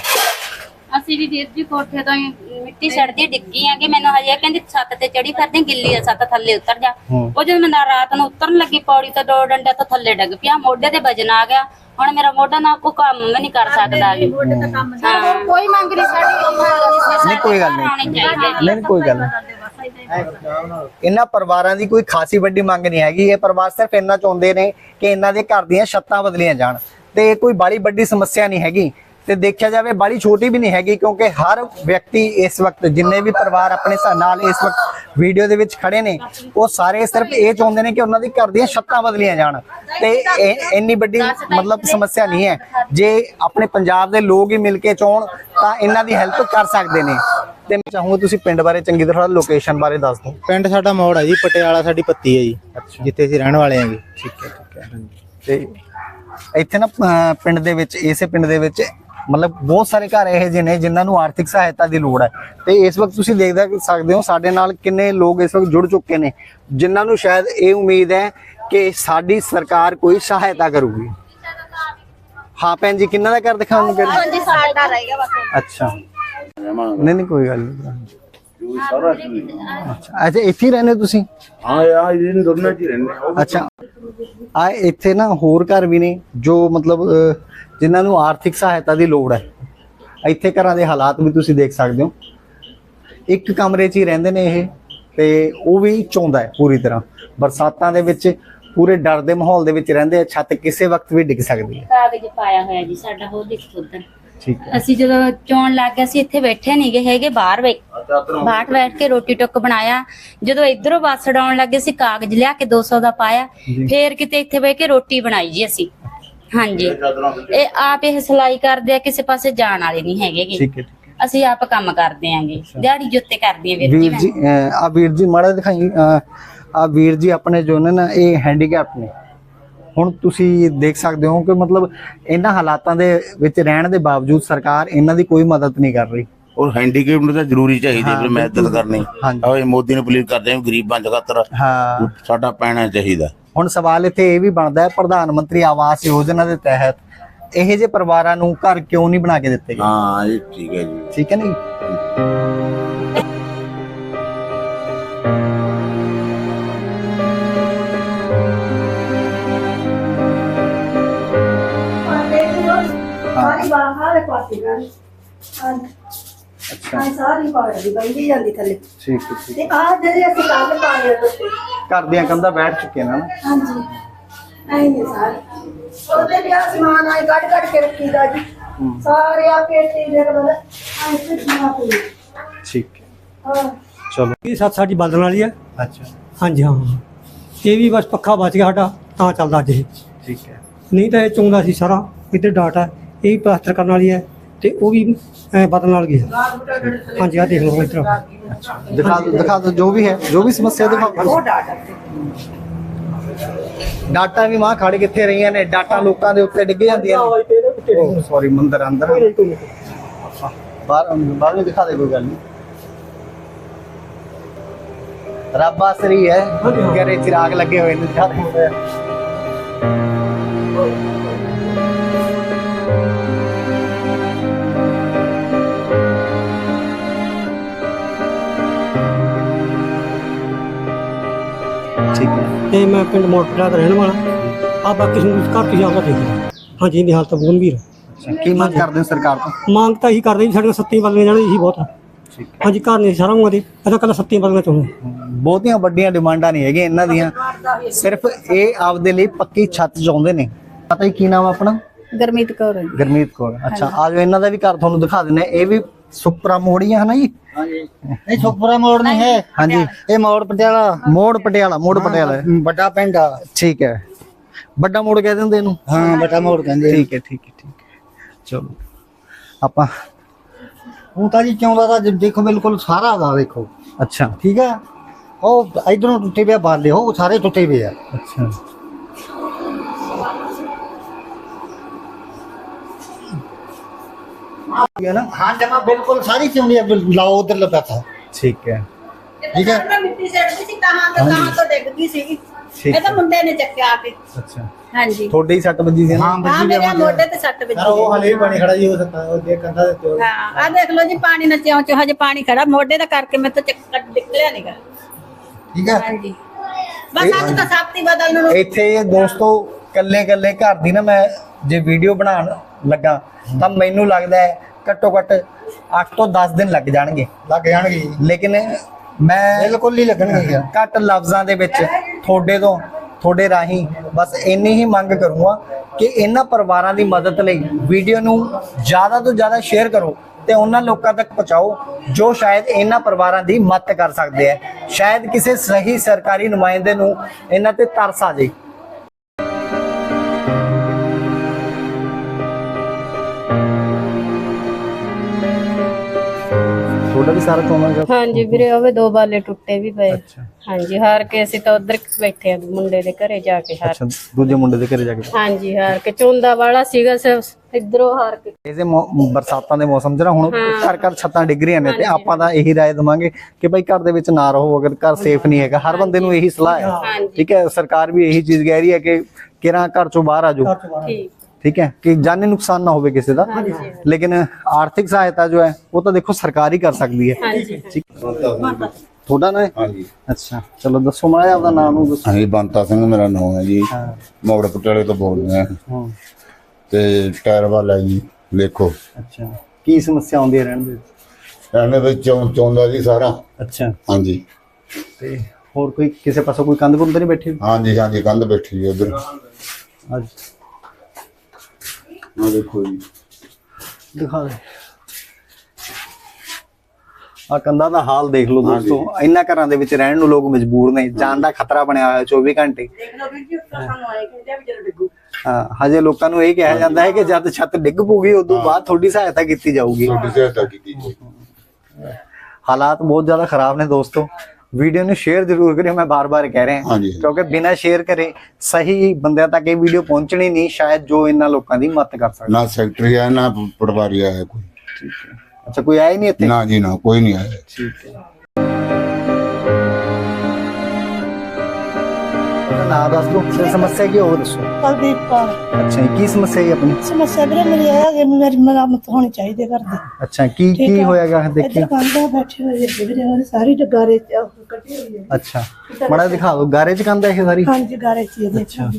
ਅਸੀਂ ਵੀ ਵੀਰ ਜੀ ਕੋਠੇ ਤੋਂ ਹੀ ਮਿੱਟੀ ਸੜਦੀ ਡਿੱਗੀ ਆਂਗੇ ਮੈਨੂੰ ਹਜੇ ਕਹਿੰਦੀ ਛੱਤ ਤੇ ਚੜੀ ਫਿਰਦੀ ਗਿੱਲੀ ਆ ਛੱਤ ਥੱਲੇ ਉਤਰ ਜਾ। ਉਹ ਜਦੋਂ ਮੈਂ ਰਾਤ ਨੂੰ ਉਤਰਨ ਲੱਗੀ ਪੌੜੀ ਤੋਂ ਦੋ ਡੰਡੇ ਤੋਂ ਥੱਲੇ ਡਿੱਗ ਪਿਆ ਮੋਢੇ ਤੇ ਵਜਨ ਆ ਗਿਆ। ਹੁਣ ਮੇਰਾ ਮੋਢਾ ਨਾ ਕੋ ਕੰਮ ਵੀ ਨਹੀਂ ਕਰ ਸਕਦਾ ਜੀ ਹਾਂ। ਕੋਈ ਮੰਗ ਨਹੀਂ ਸਾਡੀ। ਨਹੀਂ ਕੋਈ ਗੱਲ ਨਹੀਂ। ਨਹੀਂ ਕੋਈ ਗੱਲ ਨਹੀਂ। ਇਹਨਾਂ ਪਰਿਵਾਰਾਂ ਦੀ ਕੋਈ ਖਾਸੀ ਵੱਡੀ ਮੰਗ ਨਹੀਂ ਹੈਗੀ। ਇਹ ਪਰਿਵਾਰ ਸਿਰਫ ਇੰਨਾ ਚਾਹੁੰਦੇ ਨੇ ਕਿ ਇਹਨਾਂ ਦੇ ਘਰ ਦੀਆਂ ਛੱਤਾਂ ਬਦਲੀਆਂ ਜਾਣ। ਤੇ ਕੋਈ ਬਾਲੀ ਵੱਡੀ ਸਮੱਸਿਆ ਨਹੀਂ ਹੈਗੀ। ਤੇ ਦੇਖਿਆ ਜਾਵੇ ਬਾਲੀ ਛੋਟੀ ਵੀ ਨਹੀਂ ਹੈਗੀ ਕਿਉਂਕਿ ਹਰ ਵਿਅਕਤੀ ਇਸ ਵਕਤ ਜਿੰਨੇ ਵੀ ਪਰਿਵਾਰ ਆਪਣੇ ਨਾਲ ਇਸ ਵਕਤ ਵੀਡੀਓ ਦੇ ਵਿੱਚ ਖੜੇ ਨੇ ਉਹ ਸਾਰੇ ਸਿਰਫ ਇਹ ਚਾਹੁੰਦੇ ਨੇ ਕਿ ਉਹਨਾਂ ਦੀ ਘਰ ਦੀਆਂ ਛੱਤਾਂ ਬਦਲੀਆਂ ਜਾਣ। ਤੇ ਇਹ ਇੰਨੀ ਵੱਡੀ ਮਤਲਬ ਸਮੱਸਿਆ ਨਹੀਂ ਹੈ। ਜੇ ਆਪਣੇ ਪੰਜਾਬ ਦੇ ਲੋਕ ਹੀ ਮਿਲ ਕੇ ਚਾਹਣ ਤਾਂ ਇਹਨਾਂ ਦੀ ਹੈਲਪ ਕਰ ਸਕਦੇ ਨੇ। ਤੇ ਮੈਂ ਚਾਹੂੰਗਾ ਤੁਸੀਂ ਪਿੰਡ ਬਾਰੇ ਚੰਗੀ ਤਰ੍ਹਾਂ ਲੋਕੇਸ਼ਨ ਬਾਰੇ ਦੱਸ ਦਿਓ। ਪਿੰਡ ਸਾਡਾ ਮੋੜ ਹੈ ਜੀ ਪਟਿਆਲਾ ਸਾਡੀ ਪੱਤੀ ਹੈ ਜੀ ਜਿੱਥੇ ਅਸੀਂ ਰਹਿਣ ਵਾਲੇ ਆਂਗੇ ਠੀਕ ਹੈ ਠੀਕ ਹੈ। ਤੇ ਇੱਥੇ ਨਾ ਪਿੰਡ ਦੇ ਵਿੱਚ ਇਸੇ ਪਿੰਡ ਦੇ ਵਿੱਚ ਮਤਲਬ ਬਹੁਤ ਸਾਰੇ ਘਰ ਇਹੋ ਜਿਹੇ ਨੇ ਜਿਨ੍ਹਾਂ ਨੂੰ ਆਰਥਿਕ ਸਹਾਇਤਾ ਦੀ ਲੋੜ ਹੈ। ਤੇ ਇਸ ਵਕਤ ਤੁਸੀਂ ਦੇਖ ਸਕਦੇ ਹੋ ਸਾਡੇ ਨਾਲ ਕਿੰਨੇ ਲੋਕ ਇਸ ਵਕਤ ਜੁੜ ਚੁੱਕੇ ਨੇ ਜਿਨ੍ਹਾਂ ਨੂੰ ਸ਼ਾਇਦ ਇਹ ਉਮੀਦ ਹੈ ਕਿ ਸਾਡੀ ਸਰਕਾਰ ਕੋਈ ਸਹਾਇਤਾ ਕਰੂਗੀ। ਹਾਂ ਭੈਣ ਜੀ ਕਿੰਨਾ ਦਾ ਘਰ ਦਿਖਾਉਣ ਨੂੰ ਕਰ ਹਾਂਜੀ ਸਾਡਾ ਰਹੇਗਾ ਬਸ। ਅੱਛਾ। ਨਹੀਂ ਨਹੀਂ ਕੋਈ ਗੱਲ ਨਹੀਂ। ਅੱਛਾ ਅੱਛਾ ਇੱਥੇ ਹੀ ਰਹਿੰਦੇ ਤੁਸੀਂ? ਹਾਂ ਯਾਰ ਇਹਨ ਦੋਨਾਂ ਚ ਰਹਿੰਦੇ ਅੱਛਾ। ਆ ਇੱਥੇ ਨਾ ਹੋਰ ਘਰ ਵੀ ਨੇ ਜੋ ਮਤਲਬ ਜਿਨ੍ਹਾਂ ਨੂੰ ਆਰਥਿਕ ਸਹਾਇਤਾ ਦੀ ਲੋੜ ਹੈ। ਇੱਥੇ ਘਰਾਂ ਦੇ ਹਾਲਾਤ ਵੀ ਤੁਸੀਂ ਦੇਖ ਸਕਦੇ ਹੋ। ਇੱਕ ਕਮਰੇ 'ਚ ਹੀ ਰਹਿੰਦੇ ਨੇ ਇਹ ਤੇ ਉਹ ਵੀ ਚੌਂਦਾ ਹੈ ਪੂਰੀ ਤਰ੍ਹਾਂ। ਬਰਸਾਤਾਂ ਦੇ ਵਿੱਚ ਪੂਰੇ ਡਰ ਦੇ ਮਾਹੌਲ ਦੇ ਵਿੱਚ ਰਹਿੰਦੇ ਆ ਛੱਤ ਕਿਸੇ ਵਕਤ ਵੀ ਡਿੱਗ ਸਕਦੀ ਹੈ। ਕਾਗਜ਼ ਪਾਇਆ ਹੋਇਆ ਜੀ ਸਾਡਾ ਹੋ ਦੇਖੋ ਉਧਰ। ਠੀਕ ਹੈ। ਅਸੀਂ ਜਦੋਂ ਚੌਣ ਲੱਗ ਗਏ ਸੀ ਇੱਥੇ ਬੈਠੇ ਨਹੀਂਗੇ ਹੈਗੇ ਬਾਹਰ ਬੈ ਬਾਹਰ ਬੈਠ ਕੇ ਰੋਟੀ ਟੁੱਕ ਬਣਾਇਆ। ਜਦੋਂ ਇਧਰੋਂ ਬੱਸ ਡਾਉਣ ਲੱਗੇ ਸੀ ਕਾਗਜ਼ ਲਿਆ ਕੇ 200 ਦਾ ਪਾਇਆ। ਫੇਰ ਕਿਤੇ ਇੱਥੇ ਬਹਿ ਕੇ ਰੋਟੀ ਬਣਾਈ ਜੀ ਅਸੀਂ। ਹਾਂਜੀ। ਇਹ ਆਪ ਇਹ ਸਿਲਾਈ ਕਰਦੇ ਆ ਕਿਸੇ ਪਾਸੇ ਜਾਣ ਵਾਲੇ ਨਹੀਂ ਹੈਗੇ ਗੇ। ਠੀਕ ਹੈ ਠੀਕ ਹੈ। ਅਸੀਂ ਆਪ ਕੰਮ ਕਰਦੇ ਆਂਗੇ। ਦਿਹਾੜੀ ਜੁੱਤੇ ਕਰਦੀ ਆ ਵੀਰ ਜੀ ਵੀਰ ਮੈਂ। ਜੀ ਆ ਵੀਰ ਜੀ ਮਾੜਾ ਦਿਖਾਈ ਆ ਵੀਰ ਜੀ ਆਪਣੇ ਜੋ ਨੇ ਨਾ ਇਹ ਹੈਂਡੀਕੈਪ ਨੇ। ਹੁਣ ਤੁਸੀਂ ਦੇਖ ਸਕਦੇ ਹੋ ਕਿ ਮਤਲਬ ਇਹਨਾਂ ਹਾਲਾਤਾਂ ਦੇ ਵਿੱਚ ਰਹਿਣ ਦੇ ਬਾਵਜੂਦ ਸਰਕਾਰ ਇਹਨਾਂ ਦੀ ਕੋਈ ਮਦਦ ਨਹੀਂ ਕਰ ਰਹੀ। ਔਰ ਹੈਂਡੀਕੈਪ ਨੂੰ ਤਾਂ ਜ਼ਰੂਰੀ ਚਾਹੀਦੀ ਹਾਂ, ਹੈ ਮਦਦ ਕਰਨੀ। ਹਾਂਜੀ। ਆਹ ਇਹ ਮੋਦੀ ਨੂੰ ਪਲੀਜ਼ ਕਰਦੇ ਹਾਂ ਗਰੀਬਾਂ ਦੇ ਖਾਤਰ ਹਾਂ। ਸਾਡਾ ਪੈਣਾ ਚਾਹੀਦਾ। ਹੁਣ ਸਵਾਲ ਇੱਥੇ ਇਹ ਵੀ ਬਣਦਾ ਹੈ ਪ੍ਰਧਾਨ ਮੰਤਰੀ ਆਵਾਸ ਯੋਜਨਾ ਦੇ ਤਹਿਤ ਇਹੋ ਜਿਹੇ ਪਰਿਵਾਰਾਂ ਨੂੰ ਘਰ ਕਿਉਂ ਨਹੀਂ ਬਣਾ ਕੇ ਦਿੱਤੇ ਗਏ? ਹਾਂ ਇਹ ਠੀਕ ਹੈ ਜੀ। ਠੀਕ ਹੈ ਨਹੀਂ ਸਾਰੀ ਬਾਹਰ ਪਾਸੇ ਕਰ ਅੱਛਾ। ਹਾਂ ਸਾਰੀ ਪਾੜ ਦੀ ਬੰਦੀ ਜਾਂਦੀ ਥੱਲੇ। ਠੀਕ ਹੈ ਠੀਕ ਤੇ ਆ ਜਿਹੜੇ ਅਸੀਂ ਕੱਲ ਪਾਏ ਆ ਤੁਸੀਂ ਘਰ ਦੀਆਂ ਕੰਧਾਂ ਬੈਠ ਚੁੱਕੇ ਨੇ ਨਾ। ਹਾਂਜੀ। ਨਹੀਂ ਨਹੀਂ ਸਾਰੇ। ਉਹਦੇ ਵੀ ਆਹ ਸਮਾਨ ਆਏ ਕੱਢ ਕੱਢ ਕੇ ਰੱਖੀਦਾ ਜੀ। ਸਾਰੇ ਆ ਪੇਟੀ ਦੇ ਕੋਲ ਆਏ ਸਿੱਧੀਆਂ ਪਈ ਠੀਕ ਹੈ। ਹਾਂ। ਚਲੋ। ਇਹ ਸੱਤ ਸਾਡੀ ਬਦਲਣ ਵਾਲੀ ਹੈ। ਅੱਛਾ। ਹਾਂਜੀ ਹਾਂ ਇਹ ਵੀ ਬਸ ਪੱਖਾ ਬਚ ਗਿਆ ਸਾਡਾ ਤਾਂ ਚੱਲਦਾ ਅੱਜ ਇਹ। ਠੀਕ ਹੈ। ਨਹੀਂ ਤਾਂ ਇਹ ਚੁੰਦਾ ਸੀ ਸਾਰਾ। ਇੱਧਰ ਡਾਟ ਇਹ ਵੀ ਪਲਾਸਟਰ ਕਰਨ ਵਾਲੀ ਹੈ। ਤੇ ਉਹ ਵੀ ਐ ਬਦਲਣ ਵਾਲੀ ਹੈ ਹਾਂਜੀ ਆ ਦੇਖ ਲਓ ਇੱਧਰ। ਦਿਖਾ ਦਿਓ ਦਿਖਾ ਦਿਓ, ਜੋ ਵੀ ਹੈ, ਜੋ ਵੀ ਸਮੱਸਿਆ ਦਿਖਾਓ ਡਾਟਾ ਵੀ ਮਾਂ ਖੜ ਕਿੱਥੇ ਰਹੀਆਂ ਨੇ, ਡਾਟਾ ਲੋਕਾਂ ਦੇ ਉੱਤੇ ਡਿੱਗ ਜਾਂਦੀਆਂ ਨੇ। ਸੌਰੀ ਮੰਦਰ ਅੰਦਰ। ਬਾਹਰ ਬਾਹਰ ਨੂੰ ਦਿਖਾ ਦੇ ਕੋਈ ਗੱਲ ਨਹੀਂ। ਰੱਬ ਆਸਰੀ ਹੈ ਘਰੇ ਚਿਰਾਗ ਲੱਗੇ ਹੋਏ ਨੇ। ਦਿਖਾ ਦੇ ਠੀਕ ਹੈ। ਤੇ ਮੈਂ ਪਿੰਡ ਮੋਟਪੜਾ ਦਾ ਰਹਿਣ ਵਾਲਾ। ਆ ਬਾਕੀ ਤੁਹਾਨੂੰ ਘਰ ਤੁਸੀਂ ਆਪਦਾ ਦੇਖ ਲਓ ਹਾਂਜੀ ਇਹਦੀ ਹਾਲਤ ਗੰਭੀਰ ਹੈ ਕੀ ਮੰਗ ਕਰਦੇ ਹੋ ਸਰਕਾਰ ਤੋਂ? ਮੰਗ ਤਾਂ ਇਹੀ ਕਰਦੇ ਵੀ ਸਾਡੀਆਂ ਸੱਤੀਆਂ ਬਦਲੀਆਂ ਜਾਣ ਇਹੀ ਬਹੁਤ ਹੈ। ਹਾਂਜੀ ਘਰ ਨਹੀਂ ਸਾਰਾ ਮੰਗਦੇ ਇਹਦਾ ਕੱਲਾ ਸੱਤੀਆਂ ਬਦਲੀਆਂ ਚਾਹੁੰਦੇ ਬਹੁਤੀਆਂ ਵੱਡੀਆਂ ਡਿਮਾਂਡਾਂ ਨਹੀਂ ਹੈਗੀਆਂ ਇਹਨਾਂ ਦੀਆਂ। ਸਿਰਫ ਇਹ ਆਪਦੇ ਲਈ ਪੱਕੀ ਛੱਤ ਚਾਹੁੰਦੇ ਨੇ। ਪਤਾ ਹੀ ਕੀ ਨਾਮ ਆਪਣਾ? ਗਰਮੀਤ ਕੌਰ ਗਰਮੀਤ ਕੌਰ। ਅੱਛਾ ਆਜੋ ਇਹਨਾਂ ਦਾ ਵੀ ਘਰ ਤੁਹਾਨੂੰ ਦਿਖਾ ਦਿੰਨੇ ਆ। ਇਹ ਵੀ ਸੁਪਰਾ ਮੋੜੀਆਂ ਹਨਾ ਜੀ? ਇਹ ਸੁਪਰਾ ਮੋੜ ਨਹੀਂ ਹੈ। ਹਾਂਜੀ। ਇਹ ਮੋੜ ਪਟਿਆਲਾ। ਮੋੜ ਪਟਿਆਲਾ ਮੋੜ ਪਟਿਆਲਾ। ਹੈ। ਵੱਡਾ ਪਿੰਡ ਆ। ਠੀਕ ਹੈ। ਵੱਡਾ ਮੋੜ ਕਹਿ ਦਿੰਦੇ ਇਹਨੂੰ? ਹਾਂ ਵੱਡਾ ਮੋੜ ਕਹਿੰਦੇ ਠੀਕ ਹੈ ਠੀਕ ਹੈ ਠੀਕ ਹੈ। ਚਲੋ ਆਪਾਂ ਹੁਣ ਤਾਂ ਜੀ ਤਾਂ ਜ- ਦੇਖੋ ਬਿਲਕੁਲ ਸਾਰਾ ਦਾ ਦੇਖੋ। ਅੱਛਾ। ਠੀਕ ਹੈ? ਉਹ ਇਧਰੋਂ ਟੁੱਟੇ ਪਿਆ ਬਾਲੇ ਉਹ ਸਾਰੇ ਟੁੱਟੇ ਪਏ ਆ। ਅੱਛਾ। ਹਾਂ ਜਮਾ ਬਿਲਕੁਲ ਸਾਰੀ ਚਾਹੁੰਦੀ ਆ ਬਿਲ- ਲਾਓ ਉਧਰ ਲੱਗਾ ਥਾ ਠੀਕ ਹੈ ਠੀਕ ਹੈ ਮੈਂ ਮਿੱਟੀ ਸੜਦੀ ਸੀ ਤਾਂ ਤਾਂ ਤਾਂ ਤੋਂ ਡਿੱਗ ਗਈ ਸੀਗੀ ਠੀਕ ਇਹ ਤਾਂ ਮੁੰਡੇ ਨੇ ਚੱਕਿਆ ਆ ਕੇ ਅੱਛਾ ਹਾਂਜੀ ਤੁਹਾਡੇ ਹੀ ਸੱਟ ਵੱਜੀ ਸੀ ਨਾ ਹਾਂ ਹਾਂ ਬੱਜੀ ਮੇਰੇ ਮੋਢੇ ਤੇ ਸੱਟ ਵੱਜੀ ਉਹ ਹਲੇ ਵੀ ਬਣੀ ਖੜਾ ਜੀ ਹੋ ਸਕਦਾ ਉਹ ਦੇ ਕੰਧਾ ਦੇ ਉੱਤੇ ਹਾਂ ਆ ਦੇਖ ਲਓ ਜੀ ਪਾਣੀ ਨਾਲ ਚਿਉਂ ਚਿਉਂ ਹਜੇ ਪਾਣੀ ਖੜਾ ਮੋਢੇ ਦਾ ਕਰਕੇ ਮੈਂ ਤਾਂ ਚੱਕਰ ਨਿਕਲਿਆ ਨਹੀਂਗਾ ਠੀਕ ਹੈ ਹਾਂਜੀ ਬਸ ਅੱਜ ਤਾਂ ਸਾਪਤੀ ਬਦਲਣ ਨੂੰ ਇੱਥੇ ਦੋਸਤੋ ਕੱਲੇ ਕੱਲੇ ਘਰ ਦੀ ਨਾ ਮੈਂ ਜੇ ਵੀਡੀਓ ਬਣਾਉਣ ਲੱਗਾ ਤਾਂ ਮੈਨੂੰ ਲੱਗਦਾ ਹੈ ਘੱਟੋ ਘੱਟ 8 ਤੋਂ 10 ਦਿਨ ਲੱਗ ਜਾਣਗੇ। ਲੱਗ ਜਾਣਗੇ ਜੀ। ਲੇਕਿਨ ਮੈਂ ਬਿਲਕੁਲ ਹੀ ਲੱਗਣਗੇ ਘੱਟ ਲਫ਼ਜ਼ਾਂ ਦੇ ਵਿੱਚ ਤੁਹਾਡੇ ਤੋਂ ਤੁਹਾਡੇ ਰਾਹੀਂ ਬਸ ਇੰਨੀ ਹੀ ਮੰਗ ਕਰੂੰਗਾ ਕਿ ਇਹਨਾਂ ਪਰਿਵਾਰਾਂ ਦੀ ਮਦਦ ਲਈ ਵੀਡੀਓ ਨੂੰ ਜ਼ਿਆਦਾ ਤੋਂ ਜ਼ਿਆਦਾ ਸ਼ੇਅਰ ਕਰੋ ਤੇ ਉਹਨਾਂ ਲੋਕਾਂ ਤੱਕ ਪਹੁੰਚਾਓ ਜੋ ਸ਼ਾਇਦ ਇਹਨਾਂ ਪਰਿਵਾਰਾਂ ਦੀ ਮਦਦ ਕਰ ਸਕਦੇ ਹੈ। ਸ਼ਾਇਦ ਕਿਸੇ ਸਹੀ ਸਰਕਾਰੀ ਨੁਮਾਇੰਦੇ ਨੂੰ ਇਹਨਾਂ ਤੇ ਤਰਸ ਆ ਜਾਏ। ਵੀ ਸਾਰਾ ਕੋਮਾ ਹਾਂਜੀ ਵੀਰੇ ਉਹ ਵੀ ਦੋ ਬਾਲੇ ਟੁੱਟੇ ਵੀ ਪਏ। ਅੱਛਾ। ਹਾਂਜੀ ਹਾਰ ਕੇ ਅਸੀਂ ਤਾਂ ਉਧਰ ਬੈਠੇ ਆ ਮੁੰਡੇ ਦੇ ਘਰੇ ਜਾ ਕੇ ਹਾਰ ਅੱਛਾ ਦੂਜੇ ਮੁੰਡੇ ਦੇ ਘਰੇ ਜਾ ਕੇ। ਹਾਂਜੀ ਹਾਰ ਕੇ। ਚੁੰਦਾ ਵਾਲਾ ਸੀਗਾ ਸ- ਇੱਧਰੋਂ ਹਾਰ ਕੇ। ਮੌ- ਬਰਸਾਤਾਂ ਦੇ ਮੌਸਮ 'ਚ ਨਾ ਹੁਣ ਘਰ ਘਰ ਛੱਤਾਂ ਡਿੱਗ ਰਹੀਆਂ ਨੇ ਤੇ ਆਪਾਂ ਤਾਂ ਇਹੀ ਰਾਏ ਦਵਾਂਗੇ ਕਿ ਭਾਈ ਘਰ ਦੇ ਵਿੱਚ ਨਾ ਰਹੋ ਅਗਰ ਘਰ ਸੇਫ ਨਹੀਂ ਹੈਗਾ ਹਰ ਬੰਦੇ ਨੂੰ ਇਹੀ ਸਲਾਹ ਹੈ। ਹਾਂਜੀ। ਠੀਕ ਹੈ ਸਰਕਾਰ ਵੀ ਇਹੀ ਚੀਜ਼ ਕਹਿ ਰਹੀ ਹੈ ਕਿ ਕਿਰਾਂ ਘਰ ਚੋਂ ਬਾਹਰ ਆ ਜਾਓ। ਠੀਕ। ਠੀਕ ਹੈ ਕਿ ਜਾਨੀ ਨੁਕਸਾਨ ਨਾ ਹੋਵੇ ਕਿਸੇ ਦਾ। ਲੇਕਿਨ ਆਰਥਿਕ ਸਹਾਇਤਾ ਜੋ ਹੈ ਉਹ ਤਾਂ ਦੇਖੋ ਸਰਕਾਰ ਹੀ ਕਰ ਸਕਦੀ ਹੈ। ਠੀਕ ਤੁਹਾਡਾ ਨਾ ਹੈ? ਹਾਂਜੀ। ਅੱਛਾ ਚਲੋ ਦੱਸੋ ਮਾੜਾ ਆਪਦਾ ਨਾਮ ਨੂੰ ਦੱਸੋ। ਹਾਂਜੀ ਬੰਤਾ ਸਿੰਘ ਮੇਰਾ ਨਾਮ ਹੈ ਜੀ। ਮੋੜ ਪਟਿਆਲੇ ਤੋਂ ਬੋਲਦੇ ਆ ਹਾਂ। ਤੇ ਟਾਇਰ ਵਾਲਾ ਜੀ ਦੇਖੋ। ਅੱਛਾ ਕੀ ਸਮੱਸਿਆ ਆਉਂਦੀ ਹੈ ਰਹਿਣ ਦੇ ਵਿੱਚ? ਇਹਨੇ ਵਿੱਚ ਚੌਂ- ਚੌਂਦਾ ਜੀ ਸਾਰਾ। ਅੱਛਾ। ਹਾਂਜੀ। ਤੇ ਹੋਰ ਕੋਈ ਕਿਸੇ ਪਾਸੋਂ ਕੋਈ ਕੰਧ ਕੁੰਧ ਨਹੀਂ ਬੈਠੀ? ਹਾਂਜੀ ਹਾਂਜੀ ਕੰਧ ਬੈਠੀ ਹੈ ਉਧਰ। ਅੱਜ ਆ ਦੇਖੋ ਜੀ ਦਿਖਾ ਦੇ। ਆ ਕੰਧਾਂ ਦਾ ਹਾਲ ਦੇਖ ਲਓ ਦੋਸਤੋ। ਇੰਨਾ ਘਰਾਂ ਦੇ ਵਿੱਚ ਰਹਿਣ ਨੂੰ ਲੋਕ ਮਜਬੂਰ ਨੇ। ਜਾਨ ਦਾ ਖਤਰਾ ਬਣਿਆ ਹੋਇਆ 24 ਘੰਟੇ। ਦੇਖ ਲਓ ਵੀਰ ਜੀ ਉੱਤੋਂ ਸਾਨੂੰ ਆਏ ਕਹਿੰਦੇ ਆ ਵੀ ਜਦੋਂ ਡਿੱਗੂ। ਹਾਂ ਹਜੇ ਲੋਕਾਂ ਨੂੰ ਇਹ ਕਿਹਾ ਜਾਂਦਾ ਹੈ ਕਿ ਜਦ ਛੱਤ ਡਿੱਗ ਪੂਗੀ ਉਦੋਂ ਬਾਅਦ ਤੁਹਾਡੀ ਸਹਾਇਤਾ ਕੀਤੀ ਜਾਊਗੀ। ਤੁਹਾਡੀ ਸਹਾਇਤਾ ਕੀਤੀ ਹਾਲਾਤ ਬਹੁਤ ਜ਼ਿਆਦਾ ਖਰਾਬ ਨੇ ਦੋਸਤੋ। ਵੀਡੀਓ ਨੂੰ ਸ਼ੇਅਰ ਜ਼ਰੂਰ ਕਰਿਓ ਮੈਂ ਬਾਰ-ਬਾਰ ਕਹਿ ਰਿਹਾ। ਕਿਉਂਕਿ ਬਿਨਾਂ ਸ਼ੇਅਰ ਕਰੇ ਸਹੀ ਬੰਦਿਆਂ ਤੱਕ ਇਹ ਵੀਡੀਓ ਪਹੁੰਚਣੀ ਨਹੀਂ ਸ਼ਾਇਦ ਜੋ ਇਹਨਾਂ ਲੋਕਾਂ ਦੀ ਮਦਦ ਕਰ ਸਕਦਾ। ਨਾ ਸੈਕਟਰੀ ਹੈ ਨਾ ਪਟਵਾਰੀ ਹੈ ਕੋਈ। ਅੱਛਾ ਕੋਈ ਆਇਆ ਹੀ ਨਹੀਂ ਇੱਥੇ? ਨਾ ਜੀ ਨਾ ਕੋਈ ਨਹੀਂ ਆਇਆ। ਠੀਕ ਹੈ। ਨਾ ਦੱਸ ਦੋ ਕੀ ਸਮੱਸਿਆ ਕੀ ਹੋਰ ਦੱਸੋ। ਕੁਲਦੀਪ ਕੌਰ ਅੱਛਾ ਜੀ, ਕੀ ਸਮੱਸਿਆ ਹੈ ਆਪਣੀ? ਸਮੱਸਿਆ ਵੀਰੇ ਮੇਰੀ ਇਹ ਹੈ ਕਿ ਮੇਰੀ ਮਰਾਮਤ ਹੋਣੀ ਚਾਹੀਦੀ ਹੈ ਘਰ ਦੀ। ਅੱਛਾ ਕੀ ਠੀਕ ਕੀ ਹੈ। ਹੋਇਆਗਾ ਦੇਖੀ। ਇੱਧਰ ਕੰਧਾ ਬੈਠੀ ਹੋਈ ਹੈ ਵੀਰੇ ਉਹਦੇ ਸਾਰੀ ਡਗਾਰੇ ਚ ਉਹ ਕੱਢੀ ਹੋਈ ਹੈ ਅੱਛਾ ਮੜਾ ਦਿਖਾ ਦਿਓ ਗਾਰੇ ਚ ਕੰਦਾ ਇਹ ਸਾਰੀ? ਹਾਂਜੀ ਗਾਰੇ ਚ ਹੀ ਹੈ ਦੇਖੋ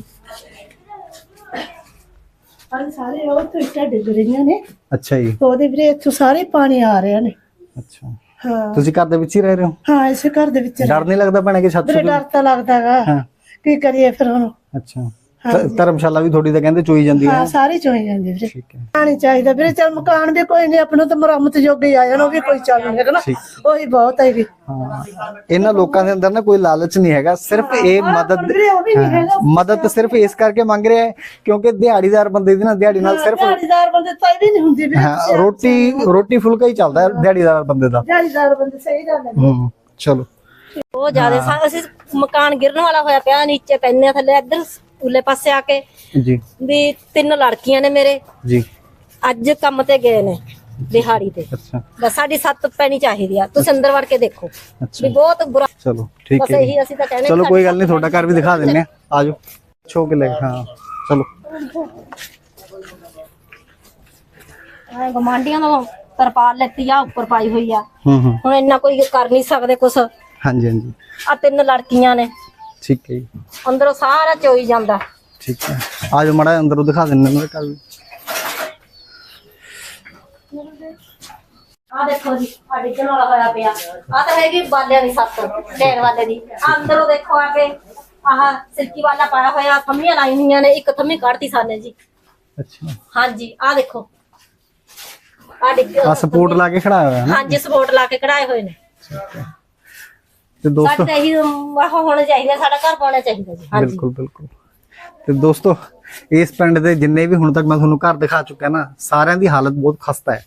ਹਾਂ ਸਾਰੇ ਉਹ ਤੋਂ ਇੱਟਾਂ ਡਿੱਗ ਰਹੀਆਂ ਨੇ। ਅੱਛਾ ਜੀ। ਉਹਦੇ ਵੀਰੇ ਇੱਥੋਂ ਸਾਰੇ ਪਾਣੀ ਆ ਰਿਹਾ ਨੇ। ਅੱਛਾ। ਹਾਂ। ਤੁਸੀਂ ਘਰ ਦੇ ਵਿੱਚ ਹੀ ਰਹਿ ਰਹੇ ਹੋ? ਹਾਂ ਇਸੇ ਘਰ ਦੇ ਵਿੱਚ ਡਰ ਨਹੀਂ ਲੱਗਦਾ ਭੈਣੇ ਕਿ ਛੱਤ ਵੀਰੇ ਡਰ ਤਾਂ ਲੱਗਦਾਗਾ ਹਾਂ। ਕੀ ਕਰੀਏ ਫਿਰ ਹੁਣ? ਅੱਛਾ। ਧ- ਧਰਮਸ਼ਾਲਾ ਵੀ ਥੋੜੀ ਤਾਂ ਕਹਿੰਦੇ ਚੋਈ ਜਾਂਦੀ ਹੈ ਹਾਂ ਸਾਰੇ ਚੋਈ ਜਾਂਦੇ ਵੀਰੇ। ਠੀਕ ਹੈ। ਪਾਣੀ ਚਾਹੀਦਾ ਵੀਰੇ ਚਲ ਮਕਾਨ ਵੀ ਕੋਈ ਨਹੀਂ ਆਪਣਾ ਤਾਂ ਮੁਰੰਮਤ ਜੋਗੇ ਆ ਜਾਣ ਉਹ ਵੀ ਕੋਈ ਚੱਲ ਨਹੀਂ ਹੈਗਾ ਨਾ। ਠੀਕ। ਉਹੀ ਬਹੁਤ ਹੈਗੀ ਹਾਂ। ਇਹਨਾਂ ਲੋਕਾਂ ਦੇ ਅੰਦਰ ਨਾ ਕੋਈ ਲਾਲਚ ਨਹੀਂ ਹੈਗਾ ਸਿਰਫ ਇਹ ਮਦਦ ਵੀਰੇ ਉਹ ਵੀ ਨਹੀਂ ਹਾਂ, ਹੈਗਾ। ਮਦਦ ਸਿਰਫ ਇਸ ਕਰਕੇ ਮੰਗ ਰਿਹਾ ਹੈ ਕਿਉਂਕਿ ਦਿਹਾੜੀਦਾਰ ਬੰਦੇ ਦੀ ਨਾ ਦਿਹਾੜੀ ਨਾਲ ਸਿਰਫ ਦਿਹਾੜੀਦਾਰ ਬੰਦੇ ਤਾਂ ਇਹ ਵੀ ਨਹੀਂ ਹੁੰਦੀ ਵੀਰੇ ਹਾਂ ਰੋਟੀ ਰੋਟੀ ਫੁਲਕਾ ਹੀ ਚੱਲਦਾ ਹੈ ਦਿਹਾੜੀਦਾਰ ਬੰਦੇ ਦਾ। ਦਿਹਾੜੀਦਾਰ ਬੰਦੇ ਸਹੀ ਗੱਲ ਹੈ ਹੂੰ ਚਲੋ। ਉਹ ਜ਼ਿਆਦਾ ਸਾ- ਅਸੀਂ ਮਕਾਨ ਗਿਰਨ ਵਾਲਾ ਹੋਇਆ ਪਿਆ ਨੀਚੇ ਪੈਨੇ ਥੱਲੇ ਇੱਧਰ ਉਲੇ ਪਾਸੇ ਆ ਕੇ। ਜੀ। ਵੀ ਤਿੰਨ ਲੜਕੀਆਂ ਨੇ ਮੇਰੇ। ਜੀ। ਅੱਜ ਕੰਮ ਤੇ ਗਏ ਨੇ ਦਿਹਾੜੀ ਤੇ। ਅੱਛਾ। ਬਸ ਸਾਡੀ ਸੱਤ ਪੈਣੀ ਚਾਹੀਦੀ ਆ। ਤੁਸੀਂ ਅੰਦਰ ਵੜ ਕੇ ਦੇਖੋ। ਵੀ ਬਹੁਤ ਬੁਰਾ ਚਲੋ ਠੀਕ ਬਸ ਹੈ ਇਹੀ ਅਸੀਂ ਤਾਂ ਕਹਿੰਦੇ ਚਲੋ ਕੋਈ ਗੱਲ ਨਹੀਂ ਤੁਹਾਡਾ ਘਰ ਵੀ ਦਿਖਾ ਦਿੰਨੇ ਆ। ਆਜੋ ਛੋ ਕੇ ਲੈ ਹਾਂ ਚਲੋ। ਹਾਂ ਗਮਾਂਡੀਆਂ ਤੋਂ ਤਰਪਾਲ ਲੈਤੀ ਆ ਉੱਪਰ ਪਾਈ ਹੋਈ ਆ। ਹੁਣ ਇੰਨਾ ਕੋਈ ਕਰ ਨਹੀਂ ਸਕਦੇ ਕੁਛ। ਹਾਂਜੀ ਹਾਂਜੀ। ਆ ਤਿੰਨ ਲੜਕੀਆਂ ਨੇ। ਠੀਕ ਹੈ ਜੀ। ਅੰਦਰੋਂ ਸਾਰਾ ਚੋਈ ਜਾਂਦਾ। ਠੀਕ ਹੈ। ਆਜੋ ਮੜਾ ਅੰਦਰੋਂ ਦਿਖਾ ਦਿੰਨੇ ਮੇਰੇ ਘਰ ਵੀ। ਆ ਦੇਖੋ ਜੀ ਆ ਡਿੱਗਣ ਵਾਲਾ ਹੋਇਆ ਪਿਆ। ਆ ਤਾਂ ਹੈਗੀ ਬਾਲਿਆਂ ਦੀ ਸੱਤ ਢੇਰ ਵਾਲੇ ਦੀ। ਅੰਦਰੋਂ ਦੇਖੋ ਆ ਕੇ ਆਹ ਸਿਲਕੀ ਵਾਲਾ ਪਾਇਆ ਹੋਇਆ ਥੰਮੀਆਂ ਲਾਈ ਹੋਈਆਂ ਨੇ ਇੱਕ ਥੰਮੀ ਕੱਢਤੀ ਸਾਨੇ ਜੀ। ਅੱਛਾ। ਹਾਂਜੀ ਆ ਦੇਖੋ। ਆ ਡਿੱਗ ਆ ਸਪੋਰਟ ਲਾ ਕੇ ਖੜਾਇਆ ਹੋਇਆ ਹੈ ਨਾ? ਹਾਂਜੀ ਸਪੋਰਟ ਲਾ ਕੇ ਕਢਾਏ ਹੋਏ ਨੇ। ਤੇ ਦੋਸਤੋ ਸਾਡੇ ਇਹੀ ਆਹ ਹੋਣਾ ਚਾਹੀਦਾ ਸਾਡਾ ਘਰ ਪਾਉਣਾ ਚਾਹੀਦਾ ਜੀ। ਹਾਂਜੀ। ਬਿਲਕੁਲ ਬਿਲਕੁਲ। ਤੇ ਦੋਸਤੋ ਇਸ ਪਿੰਡ ਦੇ ਜਿੰਨੇ ਵੀ ਹੁਣ ਤੱਕ ਮੈਂ ਤੁਹਾਨੂੰ ਘਰ ਦਿਖਾ ਚੁੱਕਿਆ ਨਾ ਸਾਰਿਆਂ ਦੀ ਹਾਲਤ ਬਹੁਤ ਖਸਤਾ ਹੈ।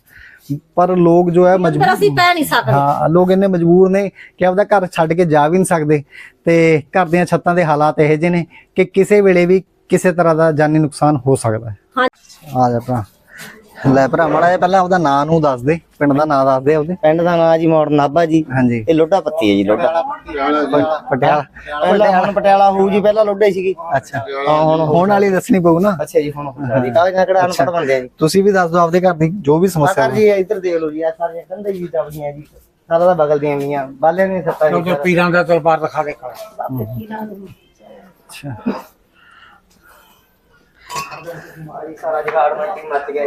ਪਰ ਲੋਕ ਜੋ ਹੈ ਮਜਬੂਰ ਅਸੀਂ ਪੈ ਨਹੀਂ ਸਕਦੇ। ਹਾਂ ਲੋਕ ਇੰਨੇ ਮਜਬੂਰ ਨੇ ਕਿ ਆਪਦਾ ਘਰ ਛੱਡ ਕੇ ਜਾ ਵੀ ਨਹੀਂ ਸਕਦੇ। ਤੇ ਘਰ ਦੀਆਂ ਛੱਤਾਂ ਦੇ ਹਾਲਾਤ ਇਹੋ ਜਿਹੇ ਨੇ ਕਿ ਕਿਸੇ ਵੇਲੇ ਵੀ ਕਿਸੇ ਤਰ੍ਹਾਂ ਦਾ ਜਾਨੀ ਨੁਕਸਾਨ ਹੋ ਸਕਦਾ ਹੈ। ਹਾਂ। ਆ ਜਾ ਭਰਾ। ਲੈ ਭਰਾ ਮਾੜਾ ਜਿਹਾ ਪਹਿਲਾਂ ਆਪਦਾ ਨਾਂ ਨੂੰ ਦੱਸ ਦੇ ਪਿੰਡ ਦਾ ਨਾਂ ਦੱਸ ਦੇ ਆਪਦੇ। ਪਿੰਡ ਦਾ ਨਾਂ ਜੀ ਮੋੜ ਨਾਭਾ ਜੀ। ਹਾਂਜੀ। ਇਹ ਲੋਡਾ ਪੱਤੀ ਹੈ ਜੀ ਲੋਡਾ ਪਟਿਆਲਾ। ਪਹਿਲਾਂ ਹੁਣ ਪਟਿਆਲਾ ਹੋਊ ਜੀ ਪਹਿਲਾਂ ਲੋਡਾ ਹੀ ਸੀਗੀ। ਅੱਛਾ। ਹਾਂ ਹੁਣ ਹੋਣ ਵਾਲੀ ਦੱਸਣੀ ਪਊ ਨਾ। ਅੱਛਾ ਜੀ ਹੁਣ ਕਾਗਜ਼ ਨਾਲ ਕਿਹੜਾ ਅਨਪੜ ਬੰਦੇ ਆ ਜੀ? ਤੁਸੀਂ ਵੀ ਦੱਸ ਦਿਓ ਆਪਦੇ ਘਰ ਦੀ ਜੋ ਵੀ ਸਮੱਸਿਆ ਆਕਾਰ ਜੀ ਇੱਧਰ ਦੇਖ ਲਓ ਜੀ ਆ ਸਾਰੀਆਂ ਕੰਧਾਂ ਜੀ ਦਬਦੀਆਂ ਜੀ। ਸਾਰਾ ਦਾ ਬਗਲ ਦੀਆਂ ਵੀਆਂ ਬਾਲਿਆਂ ਦੀਆਂ ਸੱਤਾਂ ਜੀ। ਪੀਰਾਂ ਦਾ ਦਰਬਾਰ ਦਿਖਾ ਦੇ ਕਰ ਅੱਛਾ ਸਾਰਾ ਜਗਾੜ ਮੰਡੀ ਮੱਚ ਗਿਆ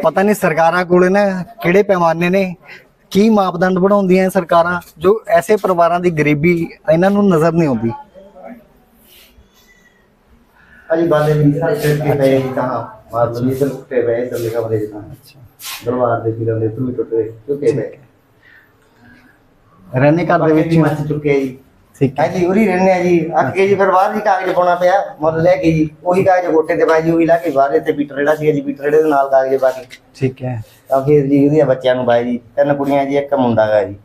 ਪਤਾ ਨਹੀਂ ਸਰਕਾਰਾਂ ਕੋਲੇ ਨਾ ਕਿਹੜੇ ਪੈਮਾਨੇ ਨੇ ਕੀ ਮਾਪਦੰਡ ਬਣਾਉਂਦੀਆਂ ਸਰਕਾਰਾਂ ਜੋ ਐਸੇ ਪਰਿਵਾਰਾਂ ਦੀ ਗਰੀਬੀ ਇਹਨਾਂ ਨੂੰ ਨਜ਼ਰ ਨਹੀਂ ਆਉਂਦੀ। ਅਜੀ ਬਾਲੇ ਸਾਰੇ ਸਿਰ ਕੇ ਪਏ ਤਾਂ ਮਾਰ ਲਈ ਇਧਰ ਟੁੱਟੇ ਪਏ ਇਧਰ ਲਿਖਾ ਜੀ ਤਾਂ ਦਰਬਾਰ ਦੇ ਪੀਰਾਂ ਦੇ ਤੂੰ ਟੁੱਟੇ ਚੁੱਕੇ ਪਏ। ਰਹਿਣੇ ਘਰ ਦੇ ਵਿੱਚ ਮੱਚ ਚੁੱਕੇ ਜੀ ਠੀਕ ਹੈ। ਹਾਂਜੀ ਉਰੀ ਰਹਿੰਦੇ ਆ ਜੀ। ਅੱਕ ਕੇ ਜੀ ਫਿਰ ਬਾਹਰ ਜੀ ਕਾਗਜ਼ ਪਾਉਣਾ ਪਿਆ ਮੁੱਲ ਲੈ ਕੇ ਜੀ। ਉਹੀ ਕਾਗਜ਼ ਗੋਟੇ ਤੇ ਪਾਈ ਜੀ ਉਹੀ ਲਾ ਕੇ ਬਾਹਰ ਇੱਥੇ ਬੀਟਰ ਜਿਹੜਾ ਸੀ ਜੀ ਬੀਟਰ ਦੇ ਨਾਲ ਕਾਗਜ਼ ਪਾ ਕੇ। ਠੀਕ ਹੈ। ਤਾਂ ਫਿਰ ਜੀ ਉਹਦੀਆਂ ਬੱਚਿਆਂ ਨੂੰ ਬਾਈ ਜੀ। ਤਿੰਨ ਕੁੜੀਆਂ ਜੀ ਇੱਕ ਮੁੰਡਾ ਗਾ ਜੀ।